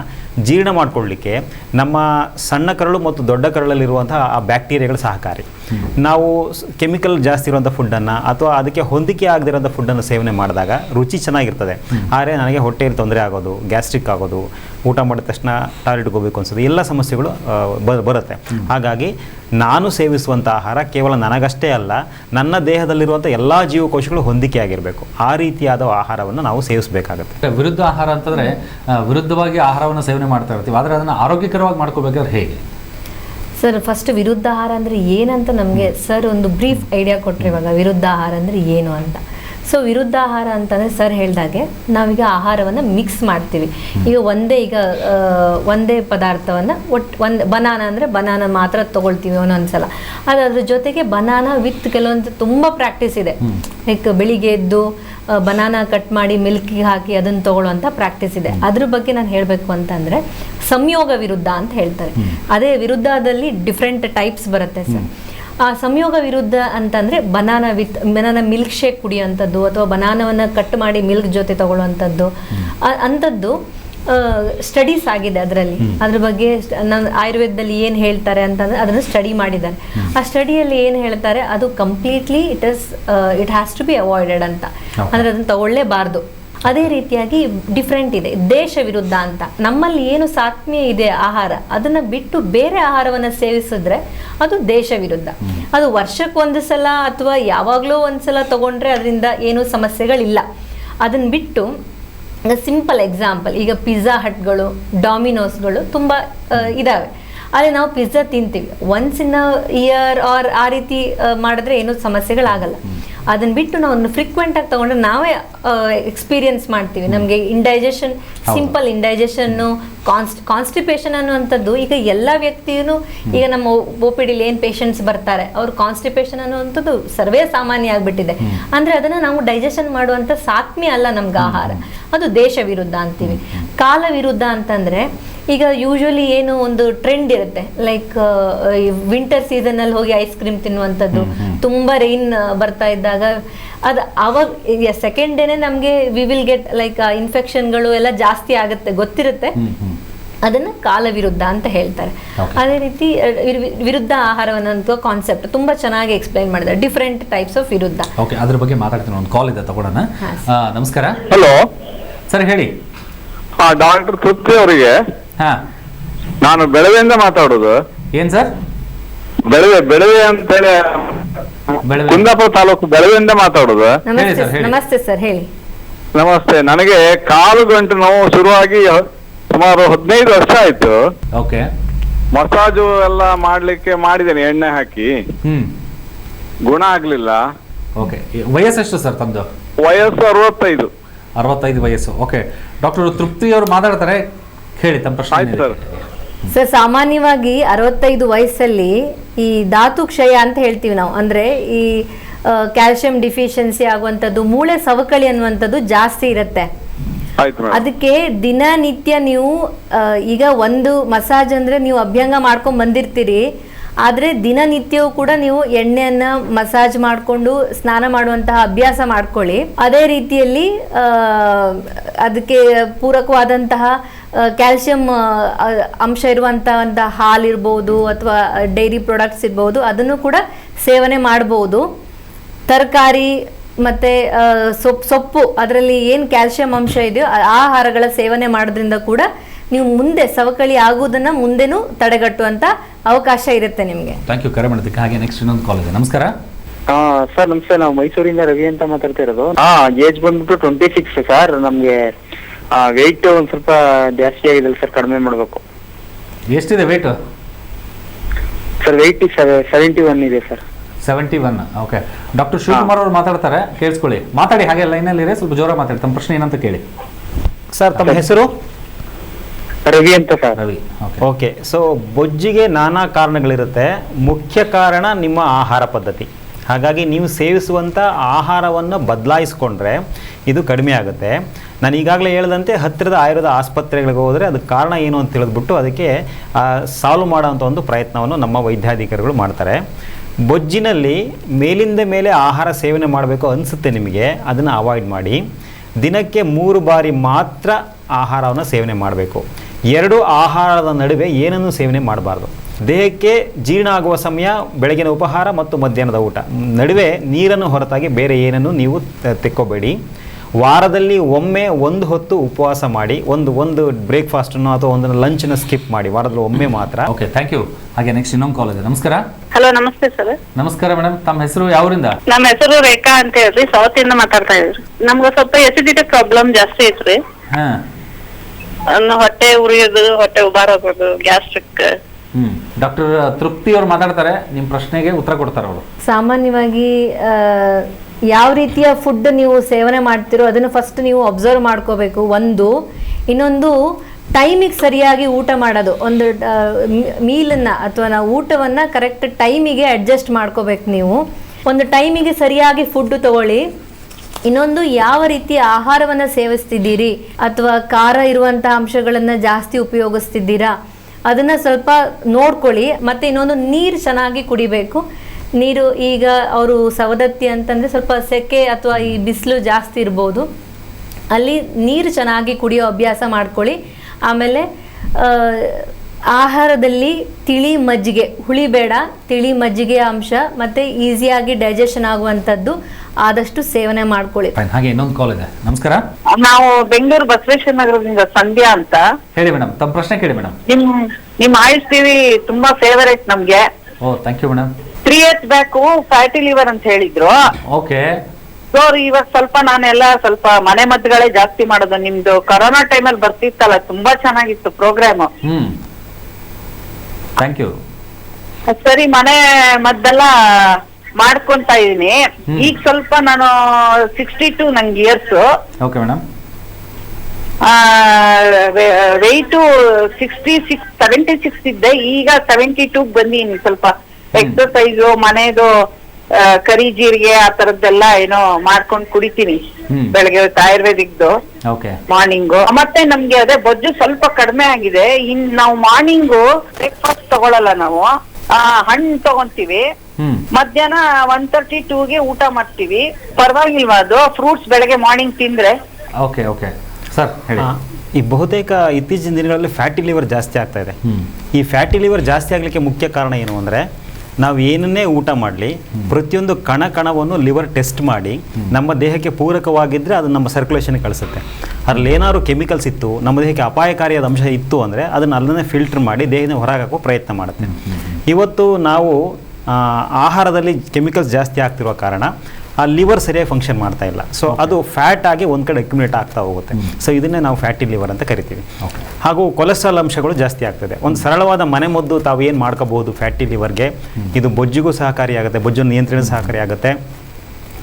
Speaker 2: ಜೀರ್ಣ ಮಾಡಿಕೊಳ್ಳಲಿಕ್ಕೆ ನಮ್ಮ ಸಣ್ಣ ಕರಳು ಮತ್ತು ದೊಡ್ಡ ಕರಳಲ್ಲಿರುವಂತಹ ಆ ಬ್ಯಾಕ್ಟೀರಿಯಾಗಳು ಸಹಕಾರಿ. ನಾವು ಕೆಮಿಕಲ್ ಜಾಸ್ತಿ ಇರುವಂಥ ಫುಡ್ಡನ್ನು ಅಥವಾ ಅದಕ್ಕೆ ಹೊಂದಿಕೆ ಆಗದಿರೋಂಥ ಫುಡ್ಡನ್ನು ಸೇವನೆ ಮಾಡಿದಾಗ ರುಚಿ ಚೆನ್ನಾಗಿರ್ತದೆ. ಆದರೆ ನನಗೆ ಹೊಟ್ಟೆಯಲ್ಲಿ ತೊಂದರೆ ಆಗೋದು ಗ್ಯಾಸ್ಟ್ರಿಕ್ ಆಗೋದು ಊಟ ಮಾಡಿದ ತಕ್ಷಣ ಟಾಯ್ಲೆಟ್ಗೆ ಹೋಗಬೇಕು ಅನ್ಸೋದು ಎಲ್ಲ ಸಮಸ್ಯೆಗಳು ಬ- ಬರುತ್ತೆ. ಹಾಗಾಗಿ ನಾನು ಸೇವಿಸುವಂಥ ಆಹಾರ ಕೇವಲ ನನಗಷ್ಟೇ ಅಲ್ಲ ನನ್ನ ದೇಹದಲ್ಲಿರುವಂಥ ಎಲ್ಲ ಜೀವಕೋಶಗಳು ಹೊಂದಿಕೆ ಆಗಿರಬೇಕು. ಆ ರೀತಿಯಾದ ಆಹಾರವನ್ನು ನಾವು ಸೇವಿಸಬೇಕಾಗುತ್ತೆ.
Speaker 1: ವಿರುದ್ಧ ಆಹಾರ ಅಂತಂದರೆ ವಿರುದ್ಧವಾಗಿ ಆಹಾರವನ್ನು ಸೇವನೆ ಮಾಡ್ತಾ ಇರ್ತೀವಿ. ಆದರೆ ಅದನ್ನು ಆರೋಗ್ಯಕರವಾಗಿ ಮಾಡ್ಕೋಬೇಕಾದ್ರೆ ಹೇಗೆ?
Speaker 3: ಸರ್ ಫಸ್ಟ್ ವಿರುದ್ಧ ಆಹಾರ ಅಂದರೆ ಏನಂತ ನಮಗೆ ಸರ್ ಒಂದು ಬ್ರೀಫ್ ಐಡಿಯಾ ಕೊಟ್ಟರೆ ಇವಾಗ. ವಿರುದ್ಧ ಆಹಾರ ಅಂದರೆ ಏನು ಅಂತ. ಸೊ ವಿರುದ್ಧ ಆಹಾರ ಅಂತಂದರೆ ಸರ್ ಹೇಳ್ದಾಗೆ ನಾವೀಗ ಆಹಾರವನ್ನು ಮಿಕ್ಸ್ ಮಾಡ್ತೀವಿ. ಈಗ ಒಂದೇ ಈಗ ಒಂದೇ ಪದಾರ್ಥವನ್ನು ಒಟ್ಟು ಒಂದು ಬನಾನ ಅಂದರೆ ಬನಾನ ಮಾತ್ರ ತೊಗೊಳ್ತೀವಿ ಒಂದೊಂದ್ಸಲ. ಆದರೆ ಅದ್ರ ಜೊತೆಗೆ ಬನಾನ ವಿತ್ ಕೆಲವೊಂದು ತುಂಬ ಪ್ರಾಕ್ಟೀಸ್ ಇದೆ. ಲೈಕ್ ಬೆಳಿಗ್ಗೆ ಎದ್ದು ಬನಾನ ಕಟ್ ಮಾಡಿ ಮಿಲ್ಕಿಗೆ ಹಾಕಿ ಅದನ್ನು ತಗೊಳ್ಳುವಂಥ ಪ್ರಾಕ್ಟೀಸ್ ಇದೆ. ಅದ್ರ ಬಗ್ಗೆ ನಾನು ಹೇಳಬೇಕು ಅಂತಂದರೆ ಸಂಯೋಗ ವಿರುದ್ಧ ಅಂತ ಹೇಳ್ತಾರೆ. ಅದೇ ವಿರುದ್ಧದಲ್ಲಿ ಡಿಫ್ರೆಂಟ್ ಟೈಪ್ಸ್ ಬರುತ್ತೆ ಸರ್ ಆ ಸಂಯೋಗ ವಿರುದ್ಧ ಅಂತಂದ್ರೆ banana with banana milk shake ಕುಡಿಯುವಂಥದ್ದು ಅಥವಾ ಬನಾನವನ್ನು ಕಟ್ ಮಾಡಿ ಮಿಲ್ಕ್ ಜೊತೆ ತಗೊಳ್ಳುವಂಥದ್ದು. ಅಂಥದ್ದು ಸ್ಟಡೀಸ್ ಆಗಿದೆ ಅದರಲ್ಲಿ. ಅದ್ರ ಬಗ್ಗೆ ನಾನು ಆಯುರ್ವೇದದಲ್ಲಿ ಏನು ಹೇಳ್ತಾರೆ ಅಂತಂದ್ರೆ ಅದನ್ನು ಸ್ಟಡಿ ಮಾಡಿದ್ದಾರೆ. ಆ ಸ್ಟಡಿಯಲ್ಲಿ ಏನು ಹೇಳ್ತಾರೆ ಅದು completely it is it has to be avoided ಅಂತ. ಅಂದ್ರೆ ಅದನ್ನು ತಗೊಳ್ಳೇಬಾರ್ದು. ಅದೇ ರೀತಿಯಾಗಿ ಡಿಫ್ರೆಂಟ್ ಇದೆ. ದೇಶ ವಿರುದ್ಧ ಅಂತ. ನಮ್ಮಲ್ಲಿ ಏನು ಸಾತ್ಮ್ಯ ಇದೆ ಆಹಾರ ಅದನ್ನ ಬಿಟ್ಟು ಬೇರೆ ಆಹಾರವನ್ನು ಸೇವಿಸಿದ್ರೆ ಅದು ದೇಶ ವಿರುದ್ಧ. ಅದು ವರ್ಷಕ್ಕೆ ಒಂದು ಸಲ ಅಥವಾ ಯಾವಾಗಲೂ ಒಂದ್ಸಲ ತಗೊಂಡ್ರೆ ಅದರಿಂದ ಏನೂ ಸಮಸ್ಯೆಗಳಿಲ್ಲ. ಅದನ್ನ ಬಿಟ್ಟು ಸಿಂಪಲ್ ಎಕ್ಸಾಂಪಲ್ ಈಗ ಪಿಜ್ಜಾ ಹಟ್ಗಳು ಡಾಮಿನೋಸ್ಗಳು ತುಂಬ ಇದ್ದಾವೆ ಆದರೆ ನಾವು ಪಿಜ್ಜಾ ತಿಂತೀವಿ. ಒನ್ಸ್ ಇನ್ ಇಯರ್ ಆರ್ ಆ ರೀತಿ ಮಾಡಿದ್ರೆ ಏನೂ ಸಮಸ್ಯೆಗಳಾಗಲ್ಲ. ಅದನ್ನ ಬಿಟ್ಟು ನಾವು ಫ್ರೀಕ್ವೆಂಟ್ ಆಗಿ ತಗೊಂಡ್ರೆ ನಾವೇ ಎಕ್ಸ್ಪೀರಿಯನ್ಸ್ ಮಾಡ್ತೀವಿ. ನಮಗೆ ಇಂಡೈಜೆಷನ್ ಸಿಂಪಲ್ ಇಂಡೈಜೆಷನ್ ಕಾನ್ಸ್ಟ್ ಕಾನ್ಸ್ಟಿಪೇಷನ್ ಅನ್ನುವಂಥದ್ದು ಈಗ ಎಲ್ಲ ವ್ಯಕ್ತಿಯೂ ಈಗ ನಮ್ಮ ಒ ಪಿ ಡಿಲಿ ಏನು ಪೇಷಂಟ್ಸ್ ಬರ್ತಾರೆ ಅವ್ರ ಕಾನ್ಸ್ಟಿಪೇಷನ್ ಅನ್ನುವಂಥದ್ದು ಸರ್ವೇ ಸಾಮಾನ್ಯ ಆಗಿಬಿಟ್ಟಿದೆ. ಅಂದ್ರೆ ಅದನ್ನ ನಾವು ಡೈಜೆಷನ್ ಮಾಡುವಂಥ ಸಾತ್ಮಿ ಅಲ್ಲ ನಮ್ಗೆ ಆಹಾರ. ಅದು ದೇಶ ವಿರುದ್ಧ ಅಂತೀವಿ. ಕಾಲ ವಿರುದ್ಧ ಅಂತಂದ್ರೆ ಈಗ ಯೂಶಲಿ ಏನು ಒಂದು ಟ್ರೆಂಡ್ ಇರುತ್ತೆ. ಲೈಕ್ ವಿಂಟರ್ ಸೀಸನ್ ಅಲ್ಲಿ ಹೋಗಿ ಐಸ್ ಕ್ರೀಮ್ ತಿನ್ನುವಂಥದ್ದು. ತುಂಬಾ ರೈನ್ ಬರ್ತಾ ಇದ್ದಾಗ ಅದು ಅವಾಗ ಸೆಕೆಂಡ್ ಡೇನೆ ನಮಗೆ ವಿ ವಿಲ್ ಗೆಟ್ ಲೈಕ್ ಇನ್ಫೆಕ್ಷನ್ಗಳು ಎಲ್ಲ ಜಾಸ್ತಿ ಆಗುತ್ತೆ ಗೊತ್ತಿರುತ್ತೆ. ಅದನ್ನ ಕಾಲ ವಿರುದ್ಧ ಅಂತ ಹೇಳ್ತಾರೆ. ಅದೇ ರೀತಿ ವಿರುದ್ಧ ಆಹಾರವನ್ನಂತ ಕಾನ್ಸೆಪ್ಟ್ ತುಂಬಾ ಚೆನ್ನಾಗಿ ಎಕ್ಸ್ಪ್ಲೈನ್ ಮಾಡಿದ್ದಾರೆ. ಡಿಫ್ರೆಂಟ್ ಟೈಪ್ಸ್ ಆಫ್ ವಿರುದ್ಧ.
Speaker 1: ಓಕೆ ಅದ್ರ ಬಗ್ಗೆ ಮಾತಾಡ್ತೀನಿ ಒಂದು ಕಾಲ್ ಇದೆ ತಗೊಳ್ಳೋಣ ನಮಸ್ಕಾರ.
Speaker 4: ಹಲೋ
Speaker 1: ಸರ್ ಹೇಳಿ.
Speaker 4: ಹಾ ಡಾಕ್ಟರ್ ತೃಪ್ತಿ ಅವರಿಗೆ.
Speaker 1: ಹಾ.
Speaker 4: ನಾನು ಬೆಳವೆಯಿಂದ ಮಾತಾಡೋದು.
Speaker 1: ಏನ್ ಸರ್?
Speaker 4: ಬೆಳವೆ ಬೆಳವೆ ಅಂತೇಳಿ
Speaker 1: ಹೇಳಿ
Speaker 4: ಕುಂದಾಪುರ ತಾಲೂಕು ಬೆಳವೆಯಿಂದ ಮಾತಾಡೋದು.
Speaker 3: ನಮಸ್ತೆ
Speaker 1: sir, ಹೇಳಿ.
Speaker 3: ನಮಸ್ತೆ ಸರ್ ಹೇಳಿ.
Speaker 4: ನಮಸ್ತೆ ನನಗೆ ಕಾಲು ಗಂಟು ನೋವು ಶುರುವಾಗಿ ಸುಮಾರು ಹದಿನೈದು ವರ್ಷ ಆಯ್ತು.
Speaker 1: ಓಕೆ.
Speaker 4: ಮಸಾಜು ಎಲ್ಲ ಮಾಡ್ಲಿಕ್ಕೆ ಮಾಡಿದ್ದೇನೆ ಎಣ್ಣೆ ಹಾಕಿ.
Speaker 1: ಹ್ಮ್.
Speaker 4: ಗುಣ ಆಗ್ಲಿಲ್ಲ.
Speaker 1: ಓಕೆ. ವಯಸ್ಸೆಷ್ಟು ಸರ್ ತಮ್ಮದು
Speaker 4: ವಯಸ್ಸು ಅರವತ್ತೈದು.
Speaker 1: ಅರವತ್ತೈದು ವಯಸ್ಸು. ಓಕೆ. ಡಾಕ್ಟರ್ ತೃಪ್ತಿ ಅವರು ಮಾತಾಡ್ತಾರೆ ಹೇಳಿ ತಮ್ಮ ಪ್ರಶ್ನೆ
Speaker 4: ಸರ್.
Speaker 3: ಸರ್ ಸಾಮಾನ್ಯವಾಗಿ ಅರವತ್ತೈದು ವಯಸ್ಸಲ್ಲಿ ಈ ಧಾತು ಕ್ಷಯ ಅಂತ ಹೇಳ್ತೀವಿ ನಾವು. ಅಂದ್ರೆ ಈ ಕ್ಯಾಲ್ಸಿಯಂ ಡಿಫಿಷಿಯನ್ಸಿ ಆಗುವಂಥದ್ದು ಮೂಳೆ ಸವಕಳಿ ಅನ್ನುವಂಥದ್ದು ಜಾಸ್ತಿ ಇರುತ್ತೆ. ಅದಕ್ಕೆ ದಿನನಿತ್ಯ ನೀವು ಆ, ಈಗ ಒಂದು ಮಸಾಜ್ ಅಂದ್ರೆ ನೀವು ಅಭ್ಯಂಗ ಮಾಡ್ಕೊಂಡ್ ಬಂದಿರ್ತೀರಿ. ಆದ್ರೆ ದಿನನಿತ್ಯವೂ ಕೂಡ ನೀವು ಎಣ್ಣೆಯನ್ನ ಮಸಾಜ್ ಮಾಡಿಕೊಂಡು ಸ್ನಾನ ಮಾಡುವಂತಹ ಅಭ್ಯಾಸ ಮಾಡ್ಕೊಳ್ಳಿ. ಅದೇ ರೀತಿಯಲ್ಲಿ ಆ, ಅದಕ್ಕೆ ಪೂರಕವಾದಂತಹ ಕ್ಯಾಲ್ಸಿಯಂ ಅಂಶ ಇರುವಂತಹ ಹಾಲಿರ್ಬೋದು ಅಥವಾ ಡೈರಿ ಪ್ರಾಡಕ್ಟ್ಸ್ ಇರ್ಬೋದು ಅದನ್ನು ಕೂಡ ಸೇವನೆ ಮಾಡ್ಬೋದು. ತರಕಾರಿ ಮತ್ತೆ ಆ, ಸೊಪ್ಪು ಸೊಪ್ಪು ಅದರಲ್ಲಿ ಏನು ಕ್ಯಾಲ್ಸಿಯಂ ಅಂಶ ಇದೆಯೋ ಆ ಆಹಾರಗಳ ಸೇವನೆ ಮಾಡೋದ್ರಿಂದ ಕೂಡ ನೀವು ಮುಂದೆ ಸವಕಳಿ ಆಗುವುದನ್ನ ಮುಂದೆನೂ ತಡೆಗಟ್ಟುವಂತ ಅವಕಾಶ ಇರುತ್ತೆ ನಿಮಗೆ.
Speaker 1: ಥ್ಯಾಂಕ್ ಯು ಕರೆ ಮಾಡೋದಕ್ಕೆ ಹಾಗೆ ನೆಕ್ಸ್ಟ್ ಇನ್ನೊಂದು ಕಾಲ್ ಇದೆ. ನಮಸ್ಕಾರ.
Speaker 5: ಸರ್ ನಮಸ್ತೆ. ನಾವು ಮೈಸೂರಿಂದ ರವಿ ಅಂತ ಮಾತಾಡ್ತಾ ಇರೋದು. ಹಾ. ಏಜ್ ಬಂದ್ಬಿಟ್ಟು ಟ್ವೆಂಟಿ ಸಿಕ್ಸ್ ಸರ್ ನಮ್ಗೆ ವೆಯ್ಟ್ ಒಂದ್ ಸ್ವಲ್ಪ ಜಾಸ್ತಿ ಆಗಿದೆ ಸರ್ ಕಡಿಮೆ ಮಾಡ್ಬೇಕು.
Speaker 1: ಎಷ್ಟಿದೆ weight
Speaker 5: sir weight seventy one ಇದೆ sir
Speaker 1: seventy one okay doctor Shivakumar ಅವರು ಮಾತಾಡ್ತಾರೆ ಕೇಳಿಸ್ಕೊಳ್ಳಿ. ಮಾತಾಡಿ ಹಾಗೆ ಲೈನಲ್ಲಿ ಇರಿ ಸ್ವಲ್ಪ ಜೋರ ಮಾತಾಡಿ ತಮ್ಮ ಪ್ರಶ್ನೆ ಏನಂತ ಕೇಳಿ.
Speaker 2: ಸರ್ ತಮ್ಮ ಹೆಸರು?
Speaker 5: ರವಿ ಅಂತ sir
Speaker 1: Ravi okay
Speaker 2: okay so ಬೊಜ್ಜಿಗೆ ನಾನಾ ಕಾರಣಗಳಿರುತ್ತೆ. ಮುಖ್ಯ ಕಾರಣ ನಿಮ್ಮ ಆಹಾರ ಪದ್ಧತಿ. ಹಾಗಾಗಿ ನೀವು ಸೇವಿಸುವಂಥ ಆಹಾರವನ್ನು ಬದಲಾಯಿಸ್ಕೊಂಡ್ರೆ ಇದು ಕಡಿಮೆ ಆಗುತ್ತೆ. ನಾನು ಈಗಾಗಲೇ ಹೇಳಿದಂತೆ ಹತ್ತಿರದ ಆಯುರ್ವೇದ ಆಸ್ಪತ್ರೆಗಳಿಗೆ ಹೋದರೆ ಅದಕ್ಕೆ ಕಾರಣ ಏನು ಅಂತ ತಿಳಿದ್ಬಿಟ್ಟು ಅದಕ್ಕೆ ಸಾಲ್ವ್ ಮಾಡೋವಂಥ ಒಂದು ಪ್ರಯತ್ನವನ್ನು ನಮ್ಮ ವೈದ್ಯಾಧಿಕಾರಿಗಳು ಮಾಡ್ತಾರೆ. ಬೊಜ್ಜಿನಲ್ಲಿ ಮೇಲಿಂದ ಮೇಲೆ ಆಹಾರ ಸೇವನೆ ಮಾಡಬೇಕು ಅನಿಸುತ್ತೆ ನಿಮಗೆ, ಅದನ್ನು ಅವಾಯ್ಡ್ ಮಾಡಿ. ದಿನಕ್ಕೆ ಮೂರು ಬಾರಿ ಮಾತ್ರ ಆಹಾರವನ್ನು ಸೇವನೆ ಮಾಡಬೇಕು. ಎರಡು ಆಹಾರದ ನಡುವೆ ಏನನ್ನು ಸೇವನೆ ಮಾಡಬಾರ್ದು. ದೇಹಕ್ಕೆ ಜೀರ್ಣ ಆಗುವ ಸಮಯ, ಬೆಳಗಿನ ಉಪಹಾರ ಮತ್ತು ಮಧ್ಯಾಹ್ನದ ಊಟ. ನಡುವೆ ನೀರನ್ನು ಹೊರತಾಗಿ ಬೇರೆ ಏನನ್ನು ನೀವು ತೆಕ್ಕೋಬೇಡಿ. ವಾರದಲ್ಲಿ ಒಮ್ಮೆ ಒಂದು ಹೊತ್ತು ಉಪವಾಸ ಮಾಡಿ ಒಂದು ಒಂದು ಬ್ರೇಕ್ಫಾಸ್ಟನ್ನು ಅಥವಾ ಒಂದು ಲಂಚ್ನ ಸ್ಕಿಪ್ ಮಾಡಿ ವಾರದಲ್ಲಿ ಒಮ್ಮೆ ಮಾತ್ರ.
Speaker 1: ಓಕೆ ಥ್ಯಾಂಕ್ ಯು ಹಾಗೆ ನೆಕ್ಸ್ಟ್ ಇನ್ನೊಂದು ಕಾಲ್ ಇದೆ. ನಮಸ್ಕಾರ.
Speaker 6: ಹಲೋ ನಮಸ್ತೆ ಸರ್
Speaker 1: ನಮಸ್ಕಾರ ಮೇಡಮ್ ತಮ್ಮ ಹೆಸರು ಯಾವರಿಂದ?
Speaker 6: ನಮ್ಮ ಹೆಸರು ರೇಖಾ ಅಂತ ಹೇಳ್ರಿ. ಸೌತ್ ಇಂದ ಮಾತಾಡ್ತಾ ಇದ್ರಿ ನಮ್ಗ ಸ್ವಲ್ಪ ಎಸಿಡಿಟಿ ಪ್ರಾಬ್ಲಮ್ ಜಾಸ್ತಿ ಐತ್ರಿ
Speaker 1: ಹಾಂ.
Speaker 6: ಹೊಟ್ಟೆ ಉರಿಯೋದು ಹೊಟ್ಟೆ ಉಬಾರೋಗೋದು ಗ್ಯಾಸ್ಟ್ರಿಕ್
Speaker 1: ಹ್ಮ್. ಡಾಕ್ಟರ್ ತೃಪ್ತಿ ಅವ್ರು ಮಾತಾಡ್ತಾರೆ. ನಿಮ್ಮ ಪ್ರಶ್ನೆಗೆ ಉತ್ತರ ಕೊಡ್ತಾರೆ ಅವರು.
Speaker 3: ಸಾಮಾನ್ಯವಾಗಿ ಆ, ಯಾವ ರೀತಿಯ ಫುಡ್ ನೀವು ಸೇವನೆ ಮಾಡ್ತಿರೋ ಅದನ್ನು ಫಸ್ಟ್ ನೀವು ಅಬ್ಸರ್ವ್ ಮಾಡ್ಕೋಬೇಕು. ಒಂದು, ಇನ್ನೊಂದು ಟೈಮಿಗೆ ಸರಿಯಾಗಿ ಊಟ ಮಾಡೋದು. ಒಂದು ಮೀಲನ್ನು ಅಥವಾ ನಾವು ಊಟವನ್ನು ಕರೆಕ್ಟ್ ಟೈಮಿಗೆ ಅಡ್ಜಸ್ಟ್ ಮಾಡ್ಕೋಬೇಕು ನೀವು. ಒಂದು ಟೈಮಿಗೆ ಸರಿಯಾಗಿ ಫುಡ್ ತಗೊಳ್ಳಿ. ಇನ್ನೊಂದು, ಯಾವ ರೀತಿಯ ಆಹಾರವನ್ನು ಸೇವಿಸ್ತಿದ್ದೀರಿ? ಅಥವಾ ಖಾರ ಇರುವಂತಹ ಅಂಶಗಳನ್ನು ಜಾಸ್ತಿ ಉಪಯೋಗಿಸ್ತಿದ್ದೀರಾ? ಅದನ್ನು ಸ್ವಲ್ಪ ನೋಡ್ಕೊಳ್ಳಿ. ಮತ್ತು ಇನ್ನೊಂದು, ನೀರು ಚೆನ್ನಾಗಿ ಕುಡಿಬೇಕು. ನೀರು ಈಗ ಅವರು ಸವದತ್ತಿ ಅಂತಂದ್ರೆ ಸ್ವಲ್ಪ ಸೆಕೆ ಅಥವಾ ಈ ಬಿಸಿಲು ಜಾಸ್ತಿ ಇರ್ಬೋದು. ಅಲ್ಲಿ ನೀರು ಚೆನ್ನಾಗಿ ಕುಡಿಯೋ ಅಭ್ಯಾಸ ಮಾಡ್ಕೊಳ್ಳಿ. ಆಮೇಲೆ ಆ, ಆಹಾರದಲ್ಲಿ ತಿಳಿ ಮಜ್ಜಿಗೆ ಹುಳಿ ಬೇಡ ತಿಳಿ ಮಜ್ಜಿಗೆ ಅಂಶ ಮತ್ತೆ ಈಸಿಯಾಗಿ ಡೈಜೆಷನ್ ಆಗುವಂತದ್ದು ಆದಷ್ಟು ಸೇವನೆ ಮಾಡ್ಕೊಳ್ಳಿ.
Speaker 1: ಹಾಗೆ ಇನ್ನೊಂದು ಕಾಲ್ ಇದೆ. ನಮಸ್ಕಾರ.
Speaker 6: ನಾವು ಬೆಂಗಳೂರು ಬಸವೇಶ್ವರ ನಗರದಿಂದ ಸಂಧ್ಯಾ ಅಂತ.
Speaker 1: ಹೇಳಿ ಮೇಡಮ್. ತಮ್ಮ ಪ್ರಶ್ನೆ ಕೇಳಿ ಮೇಡಮ್.
Speaker 6: ನಿಮ್ ನಿಮ್ ಆಯುಷ್ ಟಿವಿ ತುಂಬಾ ಫೇವರೇಟ್ ನಮ್ಗೆ.
Speaker 1: ಓ thank you madam.
Speaker 6: Three years back fatty liver ಅಂತ ಹೇಳಿದ್ರು.
Speaker 1: ಓಕೆ
Speaker 6: ಸೊ ಇವಾಗ ಸ್ವಲ್ಪ ನಾನೆಲ್ಲ ಸ್ವಲ್ಪ ಮನೆ ಮದ್ದುಗಳೇ ಜಾಸ್ತಿ ಮಾಡೋದು. ನಿಮ್ದು ಕೊರೋನಾ ಟೈಮಲ್ಲಿ ಬರ್ತಿತ್ತಲ್ಲ ತುಂಬಾ ಚೆನ್ನಾಗಿತ್ತು ಪ್ರೋಗ್ರಾಮ್
Speaker 1: ಹ್ಮ್. ಥ್ಯಾಂಕ್ ಯು
Speaker 6: ಸರಿ ಮನೆ ಮದ್ದೆಲ್ಲ ಮಾಡ್ಕೊಂತ ಇದೀನಿ. ಈಗ ಸ್ವಲ್ಪ ನಾನು ಸಿಕ್ಸ್ಟಿ ಟು ನಂಗೆ years
Speaker 1: okay madam
Speaker 6: weight sixty six seventy six ಇದ್ದೆ. ಈಗ ಸೆವೆಂಟಿ ಟೂ ಬಂದೀನಿ ಸ್ವಲ್ಪ. ಎಕ್ಸರ್ಸೈಸ್ ಮನೆದು ಆ, ಕರಿ ಜೀರಿಗೆ ಆ ತರದ್ದೆಲ್ಲ ಏನೋ ಮಾಡ್ಕೊಂಡು ಕುಡಿತೀನಿ. ಬೆಳಗ್ಗೆ ಹೊತ್ತು ಆಯುರ್ವೇದಿಕ್ದು. ಮಾರ್ನಿಂಗು ಮತ್ತೆ ನಮ್ಗೆ ಅದೇ ಬೊಜ್ಜು ಸ್ವಲ್ಪ ಕಡಿಮೆ ಆಗಿದೆ. ಇನ್ ನಾವು ಮಾರ್ನಿಂಗು ಬ್ರೇಕ್ಫಾಸ್ಟ್ ತಗೊಳಲ್ಲ ನಾವು. ಆ, ಹಣ್ಣು ತಗೊಂತೀವಿ. ಮಧ್ಯಾಹ್ನ ಒನ್ ತರ್ಟಿ ಟೂಗೆ ಊಟ ಮಾಡ್ತೀವಿ. ಪರವಾಗಿಲ್ವಾ ಅದು? ಫ್ರೂಟ್ಸ್ ಬೆಳಗ್ಗೆ ಮಾರ್ನಿಂಗ್ ತಿಂದ್ರೆ.
Speaker 1: Okay okay. ಸರ್ ಹೇಳಿ.
Speaker 2: ಈ ಬಹುತೇಕ ಇತ್ತೀಚಿನ ದಿನಗಳಲ್ಲಿ ಫ್ಯಾಟಿ ಲಿವರ್ ಜಾಸ್ತಿ ಆಗ್ತಾ ಇದೆ. ಈ ಫ್ಯಾಟಿ ಲಿವರ್ ಜಾಸ್ತಿ ಆಗ್ಲಿಕ್ಕೆ ಮುಖ್ಯ ಕಾರಣ ಏನು ಅಂದರೆ ನಾವು ಏನನ್ನೇ ಊಟ ಮಾಡಲಿ ಪ್ರತಿಯೊಂದು ಕಣ ಕಣವನ್ನು ಲಿವರ್ ಟೆಸ್ಟ್ ಮಾಡಿ ನಮ್ಮ ದೇಹಕ್ಕೆ ಪೂರಕವಾಗಿದ್ದರೆ ಅದು ನಮ್ಮ ಸರ್ಕ್ಯುಲೇಷನ್ ಕಳಿಸುತ್ತೆ. ಅದರಲ್ಲಿ ಏನಾದ್ರು ಕೆಮಿಕಲ್ಸ್ ಇತ್ತು ನಮ್ಮ ದೇಹಕ್ಕೆ ಅಪಾಯಕಾರಿಯಾದ ಅಂಶ ಇತ್ತು ಅಂದರೆ ಅದನ್ನು ಅಲ್ಲೇ ಫಿಲ್ಟರ್ ಮಾಡಿ ದೇಹದಿಂದ ಹೊರಗೆ ಹಾಕೋ ಪ್ರಯತ್ನ ಮಾಡುತ್ತೆ. ಇವತ್ತು ನಾವು ಆಹಾರದಲ್ಲಿ ಕೆಮಿಕಲ್ಸ್ ಜಾಸ್ತಿ ಆಗ್ತಿರೋ ಕಾರಣ ಆ ಲಿವರ್ ಸರಿಯಾಗಿ ಫಂಕ್ಷನ್ ಮಾಡ್ತಾ ಇಲ್ಲ. ಸೊ ಅದು ಫ್ಯಾಟ್ ಆಗಿ ಒಂದು ಕಡೆ ಅಕ್ಯುಮಿಲೇಟ್ ಆಗ್ತಾ ಹೋಗುತ್ತೆ. ಸೊ ಇದನ್ನೇ ನಾವು ಫ್ಯಾಟಿ ಲಿವರ್ ಅಂತ ಕರಿತೀವಿ. ಹಾಗೂ ಕೊಲೆಸ್ಟ್ರಾಲ್ ಅಂಶಗಳು ಜಾಸ್ತಿ ಆಗ್ತದೆ. ಒಂದು ಸರಳವಾದ ಮನೆಮದ್ದು ತಾವು ಏನು ಮಾಡ್ಕೋಬಹುದು ಫ್ಯಾಟಿ ಲಿವರ್ಗೆ ಇದು ಬೊಜ್ಜಿಗೂ ಸಹಕಾರಿಯಾಗುತ್ತೆ ಬೊಜ್ಜನ್ನು ನಿಯಂತ್ರಣ ಸಹಕಾರಿಯಾಗುತ್ತೆ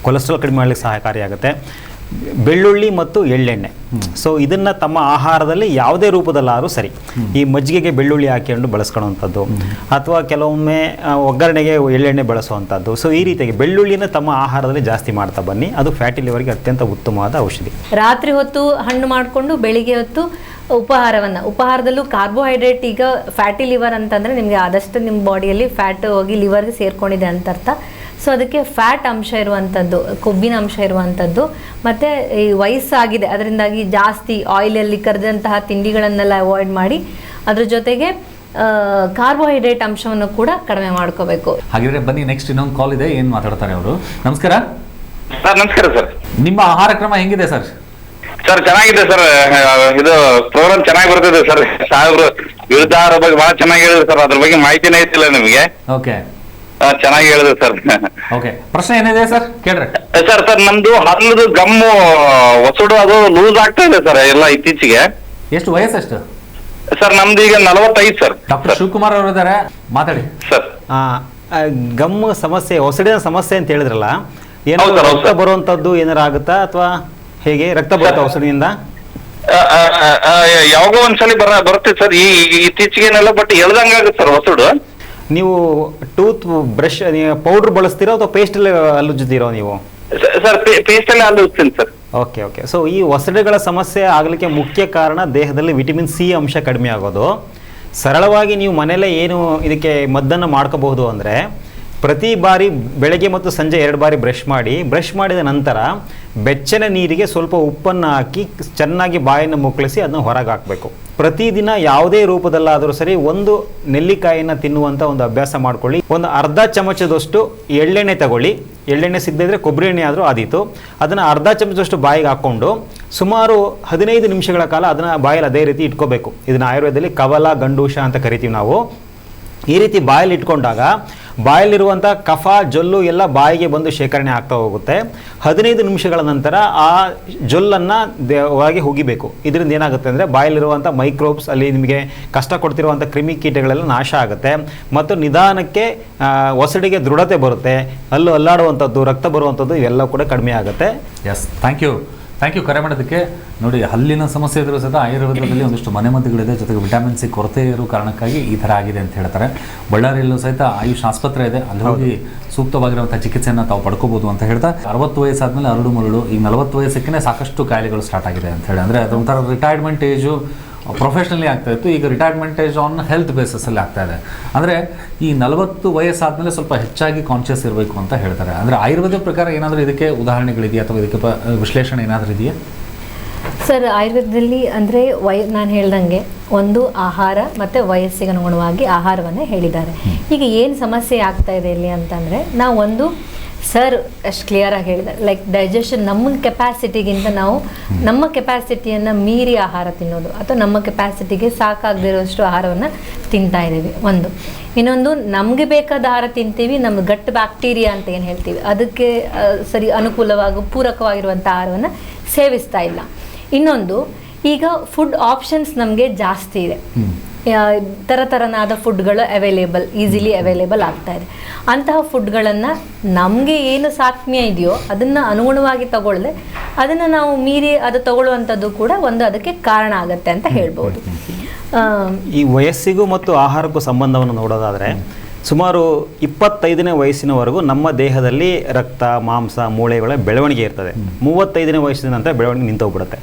Speaker 2: ಕೊಲೆಸ್ಟ್ರಾಲ್ ಕಡಿಮೆ ಮಾಡಲಿಕ್ಕೆ ಸಹಕಾರಿಯಾಗುತ್ತೆ ಬೆಳ್ಳುಳ್ಳಿ ಮತ್ತು ಎಳ್ಳೆಣ್ಣೆ. ಸೊ ಇದನ್ನು ತಮ್ಮ ಆಹಾರದಲ್ಲಿ ಯಾವುದೇ ರೂಪದಲ್ಲಾದರೂ ಸರಿ. ಈ ಮಜ್ಜಿಗೆಗೆ ಬೆಳ್ಳುಳ್ಳಿ ಹಾಕಿಕೊಂಡು ಬಳಸ್ಕೊಳ್ಳುವಂಥದ್ದು. ಅಥವಾ ಕೆಲವೊಮ್ಮೆ ಒಗ್ಗರಣೆಗೆ ಎಳ್ಳೆಣ್ಣೆ ಬಳಸುವಂಥದ್ದು. ಸೊ ಈ ರೀತಿಯಾಗಿ ಬೆಳ್ಳುಳ್ಳಿನ ತಮ್ಮ ಆಹಾರದಲ್ಲಿ ಜಾಸ್ತಿ ಮಾಡ್ತಾ ಬನ್ನಿ. ಅದು ಫ್ಯಾಟಿ ಲಿವರ್ಗೆ ಅತ್ಯಂತ ಉತ್ತಮವಾದ ಔಷಧಿ.
Speaker 3: ರಾತ್ರಿ ಹೊತ್ತು ಹಣ್ಣು ಮಾಡಿಕೊಂಡು ಬೆಳಿಗ್ಗೆ ಹೊತ್ತು ಉಪಹಾರವನ್ನು. ಉಪಹಾರದಲ್ಲೂ ಕಾರ್ಬೋಹೈಡ್ರೇಟ್ ಈಗ ಫ್ಯಾಟಿ ಲಿವರ್ ಅಂತಂದರೆ ನಿಮಗೆ ಆದಷ್ಟು ನಿಮ್ಮ ಬಾಡಿಯಲ್ಲಿ ಫ್ಯಾಟ್ ಹೋಗಿ ಲಿವರ್ಗೆ ಸೇರ್ಕೊಂಡಿದೆ ಅಂತ ಅರ್ಥ. ಸೊ ಅದಕ್ಕೆ ಫ್ಯಾಟ್ ಅಂಶ ಇರುವಂಥದ್ದು ಕೊಬ್ಬಿನ ಅಂಶ ಇರುವಂಥದ್ದು ಮತ್ತು ಈ ವಯಸ್ಸಾಗಿದೆ ಅದರಿಂದಾಗಿ ಜಾಸ್ತಿ ಆಯಿಲಲ್ಲಿ ಕರೆದಂತಹ ತಿಂಡಿಗಳನ್ನೆಲ್ಲ ಅವಾಯ್ಡ್ ಮಾಡಿ ಅದ್ರ ಜೊತೆಗೆ ಕಾರ್ಬೋಹೈಡ್ರೇಟ್ ಅಂಶವನ್ನು ಕೂಡ ಕಡಿಮೆ ಮಾಡ್ಕೋಬೇಕು.
Speaker 1: ಹಾಗಿದ್ರೆ ಬನ್ನಿ ನೆಕ್ಸ್ಟ್ ಇನ್ನೊಂದು ಕಾಲ್ ಇದೆ ಏನು ಮಾತಾಡ್ತಾರೆ ಅವರು? ನಮಸ್ಕಾರ.
Speaker 4: ಸರ್ ನಮಸ್ಕಾರ ಸರ್.
Speaker 1: ನಿಮ್ಮ ಆಹಾರ ಕ್ರಮ ಹೆಂಗಿದೆ ಸರ್?
Speaker 4: ಸರ್ ಚೆನ್ನಾಗಿದೆ ಸರ್. ಇದು ಪ್ರೋಗ್ರಾಮ್ ಚೆನ್ನಾಗಿ ಬರ್ತಿದೆ ಸರ್. ಸಾಹೇಬ್ರು ವಿರುದ್ಧಾರ ಬಗ್ಗೆ ಬಹಳ ಚೆನ್ನಾಗಿ ಹೇಳಿದ್ರು ಸರ್. ಅದ್ರ ಬಗ್ಗೆ ಮಾಹಿತಿನೇ ಇತ್ತಿಲ್ಲ ನಿಮಗೆ.
Speaker 1: ಓಕೆ.
Speaker 4: ಚೆನ್ನಾಗಿ ಹೇಳಿದ್ರು ಸರ್.
Speaker 1: ಓಕೆ. ಪ್ರಶ್ನೆ ಏನಿದೆ ಸರ್? ಕೇಳ್ರಿ.
Speaker 4: ಸರ್ ಸರ್ ನಮ್ದು ಹಲ್ಲದು ಗಮ್ಮು ಒಸಡು ಅದು ಲೂಸ್ ಆಗ್ತಾ ಇದೆ ಸರ್ ಎಲ್ಲ ಇತ್ತೀಚೆಗೆ.
Speaker 1: ಎಷ್ಟು ವಯಸ್ಸೆಷ್ಟು?
Speaker 4: ಸರ್ ನಮ್ದು ಈಗ ನಲವತ್ತೈದು ಸರ್.
Speaker 1: ಡಾಕ್ಟರ್ ಶಿವಕುಮಾರ್ ಅವರು ಇದ್ದಾರೆ ಮಾತಾಡಿ.
Speaker 4: ಸರ್.
Speaker 2: ಗಮ್ ಸಮಸ್ಯೆ ಒಸಡಿನ ಸಮಸ್ಯೆ ಅಂತ ಹೇಳಿದ್ರಲ್ಲ ಏನೋ
Speaker 4: ಹೌದು ಸರ್, ಹೌದು
Speaker 2: ರಕ್ತ
Speaker 4: ಸರ್.
Speaker 2: ಬರುವಂತದ್ದು ಏನಾರ ಆಗುತ್ತಾ ಅಥವಾ ಹೇಗೆ? ರಕ್ತ ಬರುತ್ತಾ
Speaker 4: ಒಸಡಿನಿಂದ ಯಾವಾಗೋ ಒಂದ್ಸಲಿ ಬರ ಬರುತ್ತೆ ಸರ್. ಈ ಈ- ಇತ್ತೀಚೆಗೇನೆಲ್ಲ ಬಟ್ ಎಳ್ದಂಗಾಗುತ್ತೆ ಸರ್ ಹೊಸಡು.
Speaker 2: ನೀವು ಟೂತ್ ಬ್ರಷ್ ಪೌಡರ್ ಬಳಸ್ತೀರೋ ಅಥವಾ ಪೇಸ್ಟ್ ಅಲ್ಲುಜ್ತೀರೋ ನೀವು?
Speaker 4: Sir sir.
Speaker 2: Okay okay. So ಈ ಒಸಡೆಗಳ ಸಮಸ್ಯೆ ಆಗಲಿಕ್ಕೆ ಮುಖ್ಯ ಕಾರಣ ದೇಹದಲ್ಲಿ ವಿಟಮಿನ್ ಸಿ ಅಂಶ ಕಡಿಮೆ ಆಗೋದು. ಸರಳವಾಗಿ ನೀವು ಮನೆಯಲ್ಲೇ ಏನು ಇದಕ್ಕೆ ಮದ್ದನ್ನು ಮಾಡ್ಕೋಬಹುದು ಅಂದರೆ ಪ್ರತಿ ಬಾರಿ ಬೆಳಗ್ಗೆ ಮತ್ತು ಸಂಜೆ ಎರಡು ಬಾರಿ ಬ್ರಷ್ ಮಾಡಿ ಬ್ರಷ್ ಮಾಡಿದ ನಂತರ ಬೆಚ್ಚನ ನೀರಿಗೆ ಸ್ವಲ್ಪ ಉಪ್ಪನ್ನು ಹಾಕಿ ಚೆನ್ನಾಗಿ ಬಾಯನ್ನು ಮುಕ್ಕಳಿಸಿ ಅದನ್ನು ಹೊರಗೆ ಹಾಕಬೇಕು. ಪ್ರತಿದಿನ ಯಾವುದೇ ರೂಪದಲ್ಲಾದರೂ ಸರಿ ಒಂದು ನೆಲ್ಲಿಕಾಯಿಯನ್ನು ತಿನ್ನುವಂಥ ಒಂದು ಅಭ್ಯಾಸ ಮಾಡ್ಕೊಳ್ಳಿ. ಒಂದು ಅರ್ಧ ಚಮಚದಷ್ಟು ಎಳ್ಳೆಣ್ಣೆ ತಗೊಳ್ಳಿ. ಎಳ್ಳೆಣ್ಣೆ ಸಿಗದಿದ್ರೆ ಕೊಬ್ಬರಿ ಎಣ್ಣೆ ಆದರೂ ಆದೀತು. ಅದನ್ನು ಅರ್ಧ ಚಮಚದಷ್ಟು ಬಾಯಿಗೆ ಹಾಕ್ಕೊಂಡು ಸುಮಾರು ಹದಿನೈದು ನಿಮಿಷಗಳ ಕಾಲ ಅದನ್ನು ಬಾಯಲ್ಲಿ ಅದೇ ರೀತಿ ಇಟ್ಕೋಬೇಕು. ಇದನ್ನು ಆಯುರ್ವೇದದಲ್ಲಿ ಕವಲ, ಗಂಡೂಷ ಅಂತ ಕರಿತೀವಿ ನಾವು. ಈ ರೀತಿ ಬಾಯಲ್ಲಿ ಇಟ್ಕೊಂಡಾಗ ಬಾಯಲ್ಲಿರುವಂಥ ಕಫ, ಜೊಲ್ಲು ಎಲ್ಲ ಬಾಯಿಗೆ ಬಂದು ಶೇಖರಣೆ ಆಗ್ತಾ ಹೋಗುತ್ತೆ. ಹದಿನೈದು ನಿಮಿಷಗಳ ನಂತರ ಆ ಜೊಲ್ಲನ್ನು ಹೊರಗೆ ಹೋಗಿಬೇಕು. ಇದರಿಂದ ಏನಾಗುತ್ತೆ ಅಂದರೆ ಬಾಯಲ್ಲಿರುವಂಥ ಮೈಕ್ರೋಬ್ಸ್, ಅಲ್ಲಿ ನಿಮಗೆ ಕಷ್ಟ ಕೊಡ್ತಿರುವಂಥ ಕ್ರಿಮಿ ಕೀಟಗಳೆಲ್ಲ ನಾಶ ಆಗುತ್ತೆ. ಮತ್ತು ನಿಧಾನಕ್ಕೆ ಒಸಡಿಗೆ ದೃಢತೆ ಬರುತ್ತೆ. ಅಲ್ಲೂ ಅಲ್ಲಾಡುವಂಥದ್ದು, ರಕ್ತ ಬರುವಂಥದ್ದು ಇವೆಲ್ಲ ಕೂಡ ಕಡಿಮೆ ಆಗುತ್ತೆ.
Speaker 1: Yes thank you thank you ಕರೆ ಮಾಡೋದಕ್ಕೆ. ನೋಡಿ ಹಲ್ಲಿನ ಸಮಸ್ಯೆ ಇದ್ರೂ ಸಹ ಆಯುರ್ವೇದದಲ್ಲಿ ಒಂದಿಷ್ಟು ಮನೆಮದ್ದುಗಳಿದೆ ಜೊತೆಗೆ ವಿಟಮಿನ್ ಸಿ ಕೊರತೆ ಇರೋ ಕಾರಣಕ್ಕಾಗಿ ಈ ಥರ ಆಗಿದೆ ಅಂತ ಹೇಳ್ತಾರೆ. ಬಳ್ಳಾರಿಯಲ್ಲೂ ಸಹಿತ ಆಯುಷ್ ಆಸ್ಪತ್ರೆ ಇದೆ. ಅಲ್ಲಿ ಹೋಗಿ ಸೂಕ್ತವಾಗಿರುವಂಥ ಚಿಕಿತ್ಸೆಯನ್ನು ತಾವು ಪಡ್ಕೋಬೋದು ಅಂತ ಹೇಳ್ತಾ ಅರವತ್ತು ವಯಸ್ಸಾದಮೇಲೆ ಅರಡು ಮರಳು ಈಗ ನಲವತ್ತು ವಯಸ್ಸಕ್ಕೆ ಸಾಕಷ್ಟು ಕಾಯಿಲೆಗಳು ಸ್ಟಾರ್ಟ್ ಆಗಿದೆ ಅಂತ ಹೇಳಿ. ಅಂದರೆ ಅದೊಂಥರ ರಿಟೈರ್ಮೆಂಟ್ ಏಜು ಪ್ರೊಫೆಷ್ನಲಿ ಆಗ್ತಾ ಇತ್ತು. ಈಗ ರಿಟೈರ್ಮೆಂಟ್ ಏಜ್ ಆನ್ ಹೆಲ್ತ್ ಬೇಸಸಲ್ಲಿ ಆಗ್ತಾ ಇದೆ. ಅಂದರೆ ಈ ನಲವತ್ತು ವಯಸ್ಸಾದ್ಮೇಲೆ ಸ್ವಲ್ಪ ಹೆಚ್ಚಾಗಿ ಕಾನ್ಷಿಯಸ್ ಇರಬೇಕು ಅಂತ ಹೇಳ್ತಾರೆ. ಅಂದರೆ ಆಯುರ್ವೇದ ಪ್ರಕಾರ ಏನಾದರೂ ಇದಕ್ಕೆ ಉದಾಹರಣೆಗಳಿದೆಯಾ ಅಥವಾ ಇದಕ್ಕೆ ವಿಶ್ಲೇಷಣೆ ಏನಾದರೂ ಇದೆಯಾ?
Speaker 3: ಸರ್ ಆಯುರ್ವೇದದಲ್ಲಿ ಅಂದರೆ ವಯ ನಾನು ಹೇಳ್ದಂಗೆ ಒಂದು ಆಹಾರ ಮತ್ತು ವಯಸ್ಸಿಗೆ ಅನುಗುಣವಾಗಿ ಆಹಾರವನ್ನು ಹೇಳಿದ್ದಾರೆ. ಈಗ ಏನು ಸಮಸ್ಯೆ ಆಗ್ತಾ ಇದೆ ಇಲ್ಲಿ ಅಂತಂದರೆ ನಾವು ಒಂದು ಸರ್, ಅಷ್ಟು ಕ್ಲಿಯರಾಗಿ ಹೇಳಿದೆ ಲೈಕ್ ಡೈಜೆಷನ್ ನಮ್ಮ ಕೆಪಾಸಿಟಿಗಿಂತ ನಾವು ನಮ್ಮ ಕೆಪಾಸಿಟಿಯನ್ನು ಮೀರಿ ಆಹಾರ ತಿನ್ನೋದು ಅಥವಾ ನಮ್ಮ ಕೆಪಾಸಿಟಿಗೆ ಸಾಕಾಗದಿರೋಷ್ಟು ಆಹಾರವನ್ನು ತಿಂತಾ ಇದ್ದೀವಿ. ಒಂದು. ಇನ್ನೊಂದು, ನಮಗೆ ಬೇಕಾದ ಆಹಾರ ತಿಂತೀವಿ ನಮ್ಮ ಗಟ್ ಬ್ಯಾಕ್ಟೀರಿಯಾ ಅಂತ ಏನು ಹೇಳ್ತೀವಿ. ಅದಕ್ಕೆ ಸರಿ ಅನುಕೂಲವಾಗಿ ಪೂರಕವಾಗಿರುವಂಥ ಆಹಾರವನ್ನು ಸೇವಿಸ್ತಾ ಇಲ್ಲ. ಇನ್ನೊಂದು, ಈಗ ಫುಡ್ ಆಪ್ಷನ್ಸ್ ನಮಗೆ ಜಾಸ್ತಿ ಇದೆ. ಥರ ಥರನಾದ ಫುಡ್ಗಳು ಅವೈಲೇಬಲ್ ಈಸಿಲಿ ಅವೈಲೇಬಲ್ ಆಗ್ತಾ ಇದೆ. ಅಂತಹ ಫುಡ್ಗಳನ್ನು ನಮಗೆ ಏನು ಸಾತ್ಮ್ಯ ಇದೆಯೋ ಅದನ್ನು ಅನುಗುಣವಾಗಿ ತಗೊಳ್ಳದೆ ಅದನ್ನು ನಾವು ಮೀರಿ ಅದು ತಗೊಳ್ಳುವಂಥದ್ದು ಕೂಡ ಒಂದು ಅದಕ್ಕೆ ಕಾರಣ ಆಗುತ್ತೆ ಅಂತ ಹೇಳ್ಬೋದು.
Speaker 2: ಈ ವಯಸ್ಸಿಗೂ ಮತ್ತು ಆಹಾರಕ್ಕೂ ಸಂಬಂಧವನ್ನು ನೋಡೋದಾದರೆ ಸುಮಾರು ಇಪ್ಪತ್ತೈದನೇ ವಯಸ್ಸಿನವರೆಗೂ ನಮ್ಮ ದೇಹದಲ್ಲಿ ರಕ್ತ ಮಾಂಸ ಮೂಳೆಗಳ ಬೆಳವಣಿಗೆ ಇರ್ತದೆ. ಮೂವತ್ತೈದನೇ ವಯಸ್ಸಿನ ನಂತರ ಬೆಳವಣಿಗೆ ನಿಂತೋಗ್ಬಿಡುತ್ತೆ.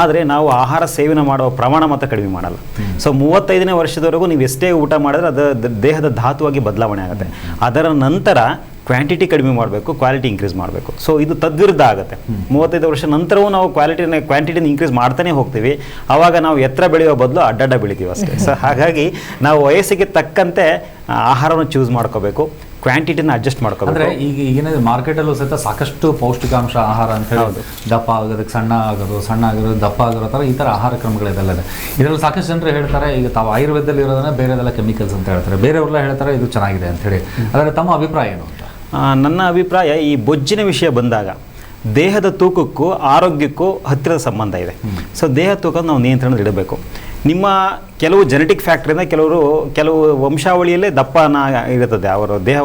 Speaker 2: ಆದರೆ ನಾವು ಆಹಾರ ಸೇವನೆ ಮಾಡುವ ಪ್ರಮಾಣ ಮಾತ್ರ ಕಡಿಮೆ ಮಾಡಲ್ಲ. ಸೊ ಮೂವತ್ತೈದನೇ ವರ್ಷದವರೆಗೂ ನೀವು ಎಷ್ಟೇ ಊಟ ಮಾಡಿದ್ರೆ ಅದು ದೇಹದ ಧಾತುವಾಗಿ ಬದಲಾವಣೆ ಆಗುತ್ತೆ. ಅದರ ನಂತರ ಕ್ವಾಂಟಿಟಿ ಕಡಿಮೆ ಮಾಡಬೇಕು ಕ್ವಾಲಿಟಿ ಇನ್ಕ್ರೀಸ್ ಮಾಡಬೇಕು. ಸೊ ಇದು ತದ್ವಿರುದ್ಧ ಆಗುತ್ತೆ. ಮೂವತ್ತೈದು ವರ್ಷ ನಂತರವೂ ನಾವು ಕ್ವಾಲಿಟಿನ ಕ್ವಾಂಟಿಟಿನ ಇನ್ಕ್ರೀಸ್ ಮಾಡ್ತಾನೆ ಹೋಗ್ತೀವಿ. ಆವಾಗ ನಾವು ಎತ್ತರ ಬೆಳೆಯೋ ಬದಲು ಅಡ್ಡಡ್ಡ ಬೆಳಿತೀವಿ ಅಷ್ಟೇ. ಸೊ ಹಾಗಾಗಿ ನಾವು ವಯಸ್ಸಿಗೆ ತಕ್ಕಂತೆ ಆಹಾರವನ್ನು ಚೂಸ್ ಮಾಡ್ಕೋಬೇಕು. ಕ್ವಾಂಟಿಟಿನ ಅಡ್ಜಸ್ಟ್
Speaker 1: ಅಂದ್ರೆ
Speaker 2: ಮಾಡ್ಕೋಬೇಕು.
Speaker 1: ಈಗ ಏನಿದೆ ಮಾರ್ಕೆಟಲ್ಲೂ ಸಹಿತ ಸಾಕಷ್ಟು ಪೌಷ್ಟಿಕಾಂಶ ಆಹಾರ ಅಂತ ಹೇಳಿ ದಪ್ಪ ಆಗೋದಕ್ಕೆ ಸಣ್ಣ ಆಗೋದು ಸಣ್ಣ ಆಗಿರೋದು ದಪ್ಪ ಆಗಿರೋ ಥರ ಈ ಥರ ಆಹಾರ ಕ್ರಮಗಳಿದೆಲ್ಲ ಇದೆ. ಇದರಲ್ಲಿ ಸಾಕಷ್ಟು ಜನರು ಹೇಳ್ತಾರೆ ಈಗ ತಾವು ಆಯುರ್ವೇದದಲ್ಲಿ ಇರೋದನ್ನ ಬೇರೆದೆಲ್ಲ ಕೆಮಿಕಲ್ಸ್ ಅಂತ ಹೇಳ್ತಾರೆ. ಬೇರೆಯವ್ರೆಲ್ಲ ಹೇಳ್ತಾರೆ ಇದು ಚೆನ್ನಾಗಿದೆ ಅಂತ ಹೇಳಿ. ಅದರ ತಮ್ಮ ಅಭಿಪ್ರಾಯ ಏನು ಅಂತ?
Speaker 2: ನನ್ನ ಅಭಿಪ್ರಾಯ ಈ ಬೊಜ್ಜಿನ ವಿಷಯ ಬಂದಾಗ ದೇಹದ ತೂಕಕ್ಕೂ ಆರೋಗ್ಯಕ್ಕೂ ಹತ್ತಿರದ ಸಂಬಂಧ ಇದೆ. ಸೊ ದೇಹ ತೂಕ ನಾವು ನಿಯಂತ್ರಣದಲ್ಲಿಡಬೇಕು. ನಿಮ್ಮ ಕೆಲವು ಜೆನೆಟಿಕ್ ಫ್ಯಾಕ್ಟ್ರಿಂದ ಕೆಲವರು ಕೆಲವು ವಂಶಾವಳಿಯಲ್ಲೇ ದಪ್ಪನ ಇರುತ್ತದೆ ಅವರ ದೇಹ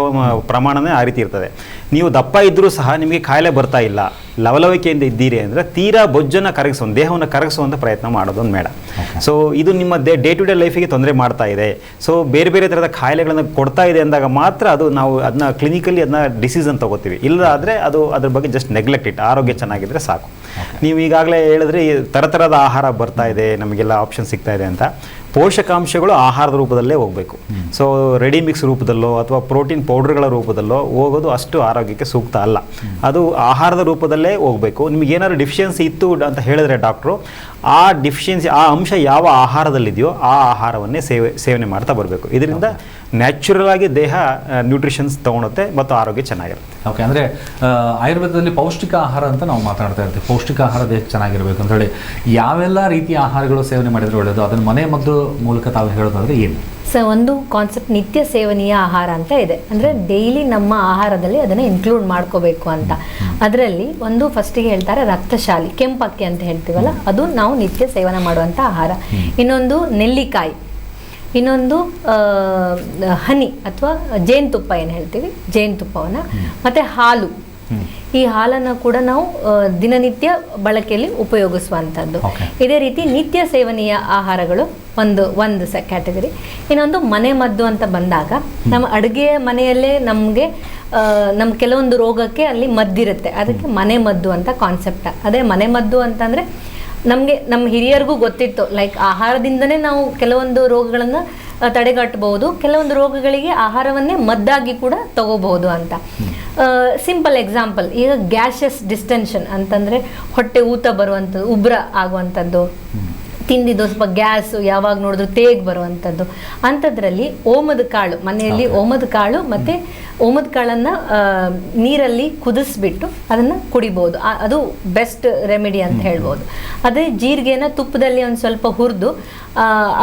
Speaker 2: ಪ್ರಮಾಣನೇ ಆ ರೀತಿ ಇರ್ತದೆ. ನೀವು ದಪ್ಪ ಇದ್ದರೂ ಸಹ ನಿಮಗೆ ಕಾಯಿಲೆ ಬರ್ತಾ ಇಲ್ಲ. ಲವಲವಿಕೆಯಿಂದ ಇದ್ದೀರಿ ಅಂದರೆ ತೀರಾ ಬೊಜ್ಜನ್ನು ಕರಗಿಸೋ ದೇಹವನ್ನು ಕರಗಿಸುವಂಥ ಪ್ರಯತ್ನ ಮಾಡೋದೊಂದು ಮೇಡ. ಸೊ ಇದು ನಿಮ್ಮ ಡೇ ಡೇ ಟು ಡೇ ಲೈಫಿಗೆ ತೊಂದರೆ ಮಾಡ್ತಾ ಇದೆ. ಸೊ ಬೇರೆ ಬೇರೆ ಥರದ ಕಾಯಿಲೆಗಳನ್ನು ಕೊಡ್ತಾ ಇದೆ ಅಂದಾಗ ಮಾತ್ರ ಅದು ನಾವು ಅದನ್ನ ಕ್ಲಿನಿಕಲಿ ಅದನ್ನ ಡಿಸೀಸ್ ಅಂತ ತಗೋತೀವಿ. ಇಲ್ಲ ಆದರೆ ಅದು ಅದ್ರ ಬಗ್ಗೆ ಜಸ್ಟ್ ನೆಗ್ಲೆಕ್ಟ್ ಇಟ್ ಆರೋಗ್ಯ ಚೆನ್ನಾಗಿದ್ದರೆ ಸಾಕು. ನೀವು ಈಗಾಗಲೇ ಹೇಳಿದ್ರೆ ಈ ಥರಥರದ ಆಹಾರ ಬರ್ತಾ ಇದೆ ನಮಗೆಲ್ಲ ಆಪ್ಷನ್ ಸಿಗ್ತಾ ಇದೆ ಅಂತ. ಪೋಷಕಾಂಶಗಳು ಆಹಾರದ ರೂಪದಲ್ಲೇ ಹೋಗಬೇಕು. ಸೊ ರೆಡಿ ಮಿಕ್ಸ್ ರೂಪದಲ್ಲೋ ಅಥವಾ ಪ್ರೋಟೀನ್ ಪೌಡರ್ಗಳ ರೂಪದಲ್ಲೋ ಹೋಗೋದು ಅಷ್ಟು ಆರೋಗ್ಯಕ್ಕೆ ಸೂಕ್ತ ಅಲ್ಲ. ಅದು ಆಹಾರದ ರೂಪದಲ್ಲೇ ಹೋಗಬೇಕು. ನಿಮಗೆ ಏನಾದ್ರು ಡಿಫಿಷಿಯನ್ಸಿ ಇತ್ತು ಅಂತ ಹೇಳಿದ್ರೆ ಡಾಕ್ಟ್ರು ಆ ಡಿಫಿಷಿಯನ್ಸಿ ಆ ಅಂಶ ಯಾವ ಆಹಾರದಲ್ಲಿದೆಯೋ ಆ ಆಹಾರವನ್ನೇ ಸೇವೆ ಸೇವನೆ ಮಾಡ್ತಾ ಬರಬೇಕು. ಇದರಿಂದ ನ್ಯಾಚುರಲ್ ಆಗಿ ದೇಹ ನ್ಯೂಟ್ರಿಷನ್ಸ್ ತಗೊಳುತ್ತೆ ಮತ್ತು ಆರೋಗ್ಯ ಚೆನ್ನಾಗಿರುತ್ತೆ.
Speaker 1: ಓಕೆ ಅಂದರೆ ಆಯುರ್ವೇದದಲ್ಲಿ ಪೌಷ್ಟಿಕ ಆಹಾರ ಅಂತ ನಾವು ಮಾತಾಡ್ತಾ ಇರ್ತೀವಿ. ಪೌಷ್ಟಿಕ ಆಹಾರ ದೇಹ ಚೆನ್ನಾಗಿರಬೇಕು ಅಂತ ಹೇಳಿ. ಯಾವೆಲ್ಲ ರೀತಿಯ ಆಹಾರಗಳು ಸೇವನೆ ಮಾಡಿದರೆ ಒಳ್ಳೆಯದು ಅದನ್ನು ಮನೆ ಮದ್ದು ಮೂಲಕ ತಾವು ಹೇಳೋದಾದ್ರೆ ಏನು?
Speaker 3: ಸರ್ ಒಂದು ಕಾನ್ಸೆಪ್ಟ್ ನಿತ್ಯ ಸೇವನೀಯ ಆಹಾರ ಅಂತ ಇದೆ. ಅಂದರೆ ಡೈಲಿ ನಮ್ಮ ಆಹಾರದಲ್ಲಿ ಅದನ್ನು ಇನ್ಕ್ಲೂಡ್ ಮಾಡ್ಕೋಬೇಕು ಅಂತ. ಅದರಲ್ಲಿ ಒಂದು ಫಸ್ಟಿಗೆ ಹೇಳ್ತಾರೆ ರಕ್ತಶಾಲಿ ಕೆಂಪಕ್ಕಿ ಅಂತ ಹೇಳ್ತೀವಲ್ಲ ಅದು ನಾವು ನಿತ್ಯ ಸೇವನೆ ಮಾಡುವಂಥ ಆಹಾರ. ಇನ್ನೊಂದು ನೆಲ್ಲಿಕಾಯಿ ಇನ್ನೊಂದು ಹನಿ ಅಥವಾ ಜೇನುತುಪ್ಪ ಏನು ಹೇಳ್ತೀವಿ? ಜೇನುತುಪ್ಪವನ್ನು. ಮತ್ತು ಹಾಲು. ಈ ಹಾಲನ್ನು ಕೂಡ ನಾವು ದಿನನಿತ್ಯ ಬಳಕೆಯಲ್ಲಿ ಉಪಯೋಗಿಸುವಂಥದ್ದು. ಇದೇ ರೀತಿ ನಿತ್ಯ ಸೇವನೀಯ ಆಹಾರಗಳು ಒಂದು ಒಂದು ಸ ಕ್ಯಾಟಗರಿ. ಇನ್ನೊಂದು ಮನೆ ಮದ್ದು ಅಂತ ಬಂದಾಗ ನಮ್ಮ ಅಡುಗೆ ಮನೆಯಲ್ಲೇ ನಮಗೆ ನಮ್ಮ ಕೆಲವೊಂದು ರೋಗಕ್ಕೆ ಅಲ್ಲಿ ಮದ್ದಿರುತ್ತೆ. ಅದಕ್ಕೆ ಮನೆ ಮದ್ದು ಅಂತ ಕಾನ್ಸೆಪ್ಟ್. ಅದೇ ಮನೆ ಮದ್ದು ಅಂತಂದರೆ ನಮಗೆ ನಮ್ಮ ಹಿರಿಯರಿಗೂ ಗೊತ್ತಿತ್ತು. ಲೈಕ್ ಆಹಾರದಿಂದನೇ ನಾವು ಕೆಲವೊಂದು ರೋಗಗಳನ್ನು ತಡೆಗಟ್ಟಬಹುದು. ಕೆಲವೊಂದು ರೋಗಗಳಿಗೆ ಆಹಾರವನ್ನೇ ಮದ್ದಾಗಿ ಕೂಡ ತಗೋಬಹುದು ಅಂತ. ಸಿಂಪಲ್ ಎಕ್ಸಾಂಪಲ್ ಈಗ ಗ್ಯಾಶಸ್ ಡಿಸ್ಟೆನ್ಷನ್ ಅಂತಂದರೆ ಹೊಟ್ಟೆ ಊತ ಬರುವಂಥದ್ದು ಉಬ್ರ ಆಗುವಂಥದ್ದು. ತಿಂದಿದ್ದು ಸ್ವಲ್ಪ ಗ್ಯಾಸ್ ಯಾವಾಗ ನೋಡಿದ್ರು ತೇಗ್ ಬರುವಂಥದ್ದು ಅಂಥದ್ರಲ್ಲಿ ಓಮದ ಕಾಳು ಮನೆಯಲ್ಲಿ ಓಮದ ಕಾಳು ಮತ್ತು ಓಮದ ಕಾಳನ್ನು ನೀರಲ್ಲಿ ಕುದಿಸ್ಬಿಟ್ಟು ಅದನ್ನು ಕುಡಿಬೋದು. ಅದು ಬೆಸ್ಟ್ ರೆಮಿಡಿ ಅಂತ ಹೇಳ್ಬೋದು. ಅದೇ ಜೀರಿಗೆನ ತುಪ್ಪದಲ್ಲಿ ಒಂದು ಸ್ವಲ್ಪ ಹುರಿದು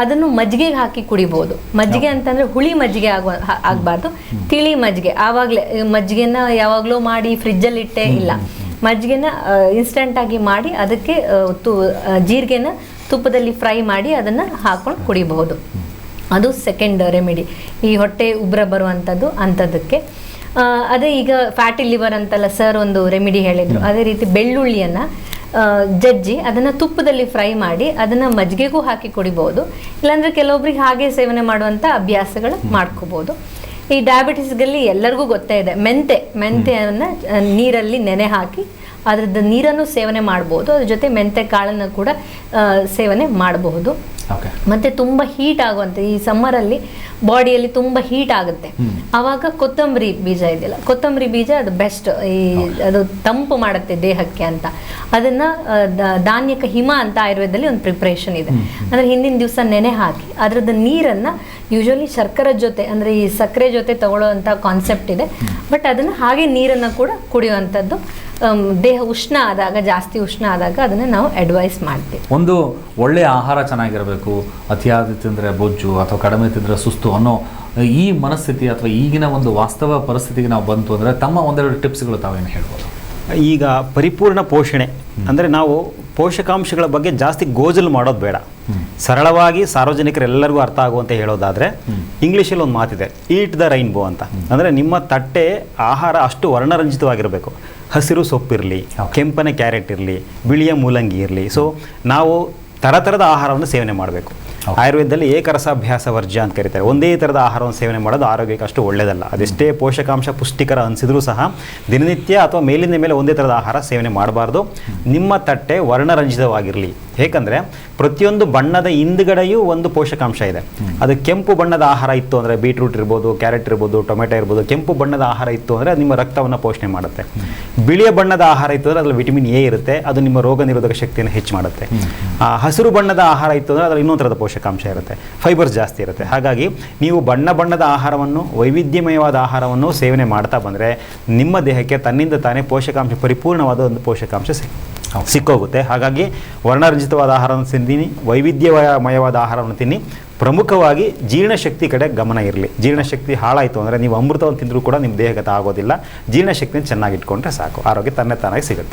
Speaker 3: ಅದನ್ನು ಮಜ್ಜಿಗೆಗೆ ಹಾಕಿ ಕುಡಿಬೋದು. ಮಜ್ಜಿಗೆ ಅಂತಂದರೆ ಹುಳಿ ಮಜ್ಜಿಗೆ ಆಗುವ ಆಗಬಾರ್ದು. ತಿಳಿ ಮಜ್ಜಿಗೆ. ಆವಾಗಲೇ ಮಜ್ಜಿಗೆನ ಯಾವಾಗಲೂ ಮಾಡಿ ಫ್ರಿಜ್ಜಲ್ಲಿ ಇಟ್ಟೇ ಇಲ್ಲ. ಮಜ್ಜಿಗೆನ ಇನ್ಸ್ಟೆಂಟಾಗಿ ಮಾಡಿ ಅದಕ್ಕೆ ತು ಜೀರಿಗೆನ ತುಪ್ಪದಲ್ಲಿ ಫ್ರೈ ಮಾಡಿ ಅದನ್ನು ಹಾಕೊಂಡು ಕುಡಿಬಹುದು. ಅದು ಸೆಕೆಂಡ್ ರೆಮಿಡಿ ಈ ಹೊಟ್ಟೆ ಉಬ್ರ ಬರುವಂಥದ್ದು ಅಂಥದ್ದಕ್ಕೆ. ಅದೇ ಈಗ ಫ್ಯಾಟಿ ಲಿವರ್ ಅಂತಲ್ಲ ಸರ್ ಒಂದು ರೆಮಿಡಿ ಹೇಳಿದರು. ಅದೇ ರೀತಿ ಬೆಳ್ಳುಳ್ಳಿಯನ್ನು ಜಜ್ಜಿ ಅದನ್ನು ತುಪ್ಪದಲ್ಲಿ ಫ್ರೈ ಮಾಡಿ ಅದನ್ನು ಮಜ್ಜಿಗೆಗೂ ಹಾಕಿ ಕುಡಿಬೋದು ಇಲ್ಲಾಂದರೆ ಕೆಲವೊಬ್ರಿಗೆ ಹಾಗೆ ಸೇವನೆ ಮಾಡುವಂಥ ಅಭ್ಯಾಸಗಳು ಮಾಡ್ಕೋಬೋದು ಈ ಡಯಾಬಿಟಿಸ್ಗಲ್ಲಿ ಎಲ್ಲರಿಗೂ ಗೊತ್ತೇ ಇದೆ. ಮೆಂತೆ ಮೆಂತೆಯನ್ನು ನೀರಲ್ಲಿ ನೆನೆ ಹಾಕಿ ಅದ್ರದ್ದು ನೀರನ್ನು ಸೇವನೆ ಮಾಡ್ಬೋದು ಅದ್ರ ಜೊತೆ ಮೆಂತೆ ಕಾಳನ್ನು ಕೂಡ ಸೇವನೆ ಮಾಡಬಹುದು. ಮತ್ತೆ ತುಂಬ ಹೀಟ್ ಆಗುವಂತೆ ಈ ಸಮ್ಮರಲ್ಲಿ ಬಾಡಿಯಲ್ಲಿ ತುಂಬ ಹೀಟ್ ಆಗುತ್ತೆ. ಆವಾಗ ಕೊತ್ತಂಬರಿ ಬೀಜ ಇದೆಯಲ್ಲ ಕೊತ್ತಂಬರಿ ಬೀಜ ಅದು ಬೆಸ್ಟ್ ಈ ಅದು ತಂಪು ಮಾಡುತ್ತೆ ದೇಹಕ್ಕೆ ಅಂತ. ಅದನ್ನ ಧಾನ್ಯಕ್ಕೆ ಹಿಮ ಅಂತ ಆಯುರ್ವೇದದಲ್ಲಿ ಒಂದು ಪ್ರಿಪ್ರೇಷನ್ ಇದೆ. ಅಂದ್ರೆ ಹಿಂದಿನ ದಿವಸ ನೆನೆ ಹಾಕಿ ಅದ್ರದ್ದು ನೀರನ್ನ ಯೂಶಲಿ ಶರ್ಕರ ಜೊತೆ ಅಂದ್ರೆ ಈ ಸಕ್ಕರೆ ಜೊತೆ ತಗೊಳ್ಳೋವಂಥ ಕಾನ್ಸೆಪ್ಟ್ ಇದೆ. ಬಟ್ ಅದನ್ನ ಹಾಗೆ ನೀರನ್ನ ಕೂಡ ಕುಡಿಯುವಂಥದ್ದು ದೇಹ ಉಷ್ಣ ಆದಾಗ ಜಾಸ್ತಿ ಉಷ್ಣ ಆದಾಗ ಅದನ್ನ ನಾವು ಅಡ್ವೈಸ್ ಮಾಡ್ತೀವಿ.
Speaker 1: ಒಂದು ಒಳ್ಳೆಯ ಆಹಾರ ಚೆನ್ನಾಗಿರಬೇಕು. ಅತಿಯಾದ ತಿಂದರೆ ಬೊಜ್ಜು ಅಥವಾ ಕಡಿಮೆ ತಿಂದರೆ ಸುಸ್ತು ಅನ್ನೋ ಈ ಮನಸ್ಥಿತಿ ಅಥವಾ ಈಗಿನ ಒಂದು ವಾಸ್ತವ ಪರಿಸ್ಥಿತಿಗೆ ನಾವು ಬಂತು ಅಂದರೆ ತಮ್ಮ ಒಂದೆರಡು ಟಿಪ್ಸ್ಗಳು ತಾವೇನು ಹೇಳ್ಬೋದು?
Speaker 2: ಈಗ ಪರಿಪೂರ್ಣ ಪೋಷಣೆ ಅಂದರೆ ನಾವು ಪೋಷಕಾಂಶಗಳ ಬಗ್ಗೆ ಜಾಸ್ತಿ ಗೋಜಲು ಮಾಡೋದು ಬೇಡ. ಸರಳವಾಗಿ ಸಾರ್ವಜನಿಕರೆಲ್ಲರಿಗೂ ಅರ್ಥ ಆಗುವಂತೆ ಹೇಳೋದಾದರೆ ಇಂಗ್ಲೀಷಲ್ಲಿ ಒಂದು ಮಾತಿದೆ ಈಟ್ ದ ರೈನ್ಬೋ ಅಂತ. ಅಂದರೆ ನಿಮ್ಮ ತಟ್ಟೆ ಆಹಾರ ಅಷ್ಟು ವರ್ಣರಂಜಿತವಾಗಿರಬೇಕು. ಹಸಿರು ಸೊಪ್ಪಿರಲಿ ಕೆಂಪನೆ ಕ್ಯಾರೆಟ್ ಇರಲಿ ಬಿಳಿಯ ಮೂಲಂಗಿ ಇರಲಿ. ಸೊ ನಾವು ಥರದ ಆಹಾರವನ್ನು ಸೇವನೆ ಮಾಡಬೇಕು. ಆಯುರ್ವೇದದಲ್ಲಿ ಏಕರಸಾಭ್ಯಾಸ ವರ್ಜ್ಯ ಅಂತ ಕರೀತಾರೆ. ಒಂದೇ ಥರದ ಆಹಾರವನ್ನು ಸೇವನೆ ಮಾಡೋದು ಆರೋಗ್ಯಕ್ಕೆ ಅಷ್ಟು ಒಳ್ಳೆಯದಲ್ಲ. ಅದೆಷ್ಟೇ ಪೋಷಕಾಂಶ ಪುಷ್ಟಿಕರ ಅನಿಸಿದ್ರೂ ಸಹ ದಿನನಿತ್ಯ ಅಥವಾ ಮೇಲಿಂದ ಮೇಲೆ ಒಂದೇ ಥರದ ಆಹಾರ ಸೇವನೆ ಮಾಡಬಾರ್ದು. ನಿಮ್ಮ ತಟ್ಟೆ ವರ್ಣರಂಜಿತವಾಗಿರಲಿ. ಏಕೆಂದರೆ ಪ್ರತಿಯೊಂದು ಬಣ್ಣದ ಹಿಂದ್ಗಡೆಯೂ ಒಂದು ಪೋಷಕಾಂಶ ಇದೆ. ಅದು ಕೆಂಪು ಬಣ್ಣದ ಆಹಾರ ಇತ್ತು ಅಂದರೆ ಬೀಟ್ರೂಟ್ ಇರ್ಬೋದು, ಕ್ಯಾರೆಟ್ ಇರ್ಬೋದು, ಟೊಮೆಟೊ ಇರ್ಬೋದು, ಕೆಂಪು ಬಣ್ಣದ ಆಹಾರ ಇತ್ತು ಅಂದರೆ ಅದು ನಿಮ್ಮ ರಕ್ತವನ್ನು ಪೋಷಣೆ ಮಾಡುತ್ತೆ. ಬಿಳಿಯ ಬಣ್ಣದ ಆಹಾರ ಇತ್ತು ಅಂದರೆ ಅದರಲ್ಲಿ ವಿಟಮಿನ್ ಎ ಇರುತ್ತೆ, ಅದು ನಿಮ್ಮ ರೋಗ ನಿರೋಧಕ ಶಕ್ತಿಯನ್ನು ಹೆಚ್ಚು ಮಾಡುತ್ತೆ. ಹಸಿರು ಬಣ್ಣದ ಆಹಾರ ಇತ್ತು ಅಂದರೆ ಅದರಲ್ಲಿ ಇನ್ನೊಂದು ಥರದ ಪೋಷಕಾಂಶ ಇರುತ್ತೆ. ಫೈಬರ್ಸ್ ಜಾಸ್ತಿ ಇರುತ್ತೆ. ಹಾಗಾಗಿ ನೀವು ಬಣ್ಣ ಬಣ್ಣದ ಆಹಾರವನ್ನು, ವೈವಿಧ್ಯಮಯವಾದ ಆಹಾರವನ್ನು ಸೇವನೆ ಮಾಡ್ತಾ ಬಂದರೆ ನಿಮ್ಮ ದೇಹಕ್ಕೆ ತನ್ನಿಂದ ತಾನೇ ಪೋಷಕಾಂಶ, ಪರಿಪೂರ್ಣವಾದ ಒಂದು ಪೋಷಕಾಂಶ ಸಿಕ್ ಸಿಕ್ಕೋಗುತ್ತೆ. ಹಾಗಾಗಿ ವರ್ಣರಂಜಿತವಾದ ಆಹಾರವನ್ನು ತಿಂದಿನಿ, ವೈವಿಧ್ಯಮಯವಾದ ಆಹಾರವನ್ನು ತಿನ್ನಿ. ಪ್ರಮುಖವಾಗಿ ಜೀರ್ಣಶಕ್ತಿ ಕಡೆ ಗಮನ ಇರಲಿ. ಜೀರ್ಣಶಕ್ತಿ ಹಾಳಾಯಿತು ಅಂದರೆ ನೀವು ಅಮೃತವನ್ನು ತಿಂದರೂ ಕೂಡ ನಿಮ್ಮ ದೇಹಗತ ಆಗೋದಿಲ್ಲ ಜೀರ್ಣಶಕ್ತಿನ ಚೆನ್ನಾಗಿ ಇಟ್ಕೊಂಡ್ರೆ ಸಾಕು. ಆರೋಗ್ಯ ತನ್ನೇ ತಾನಾಗಿ ಸಿಗುತ್ತೆ.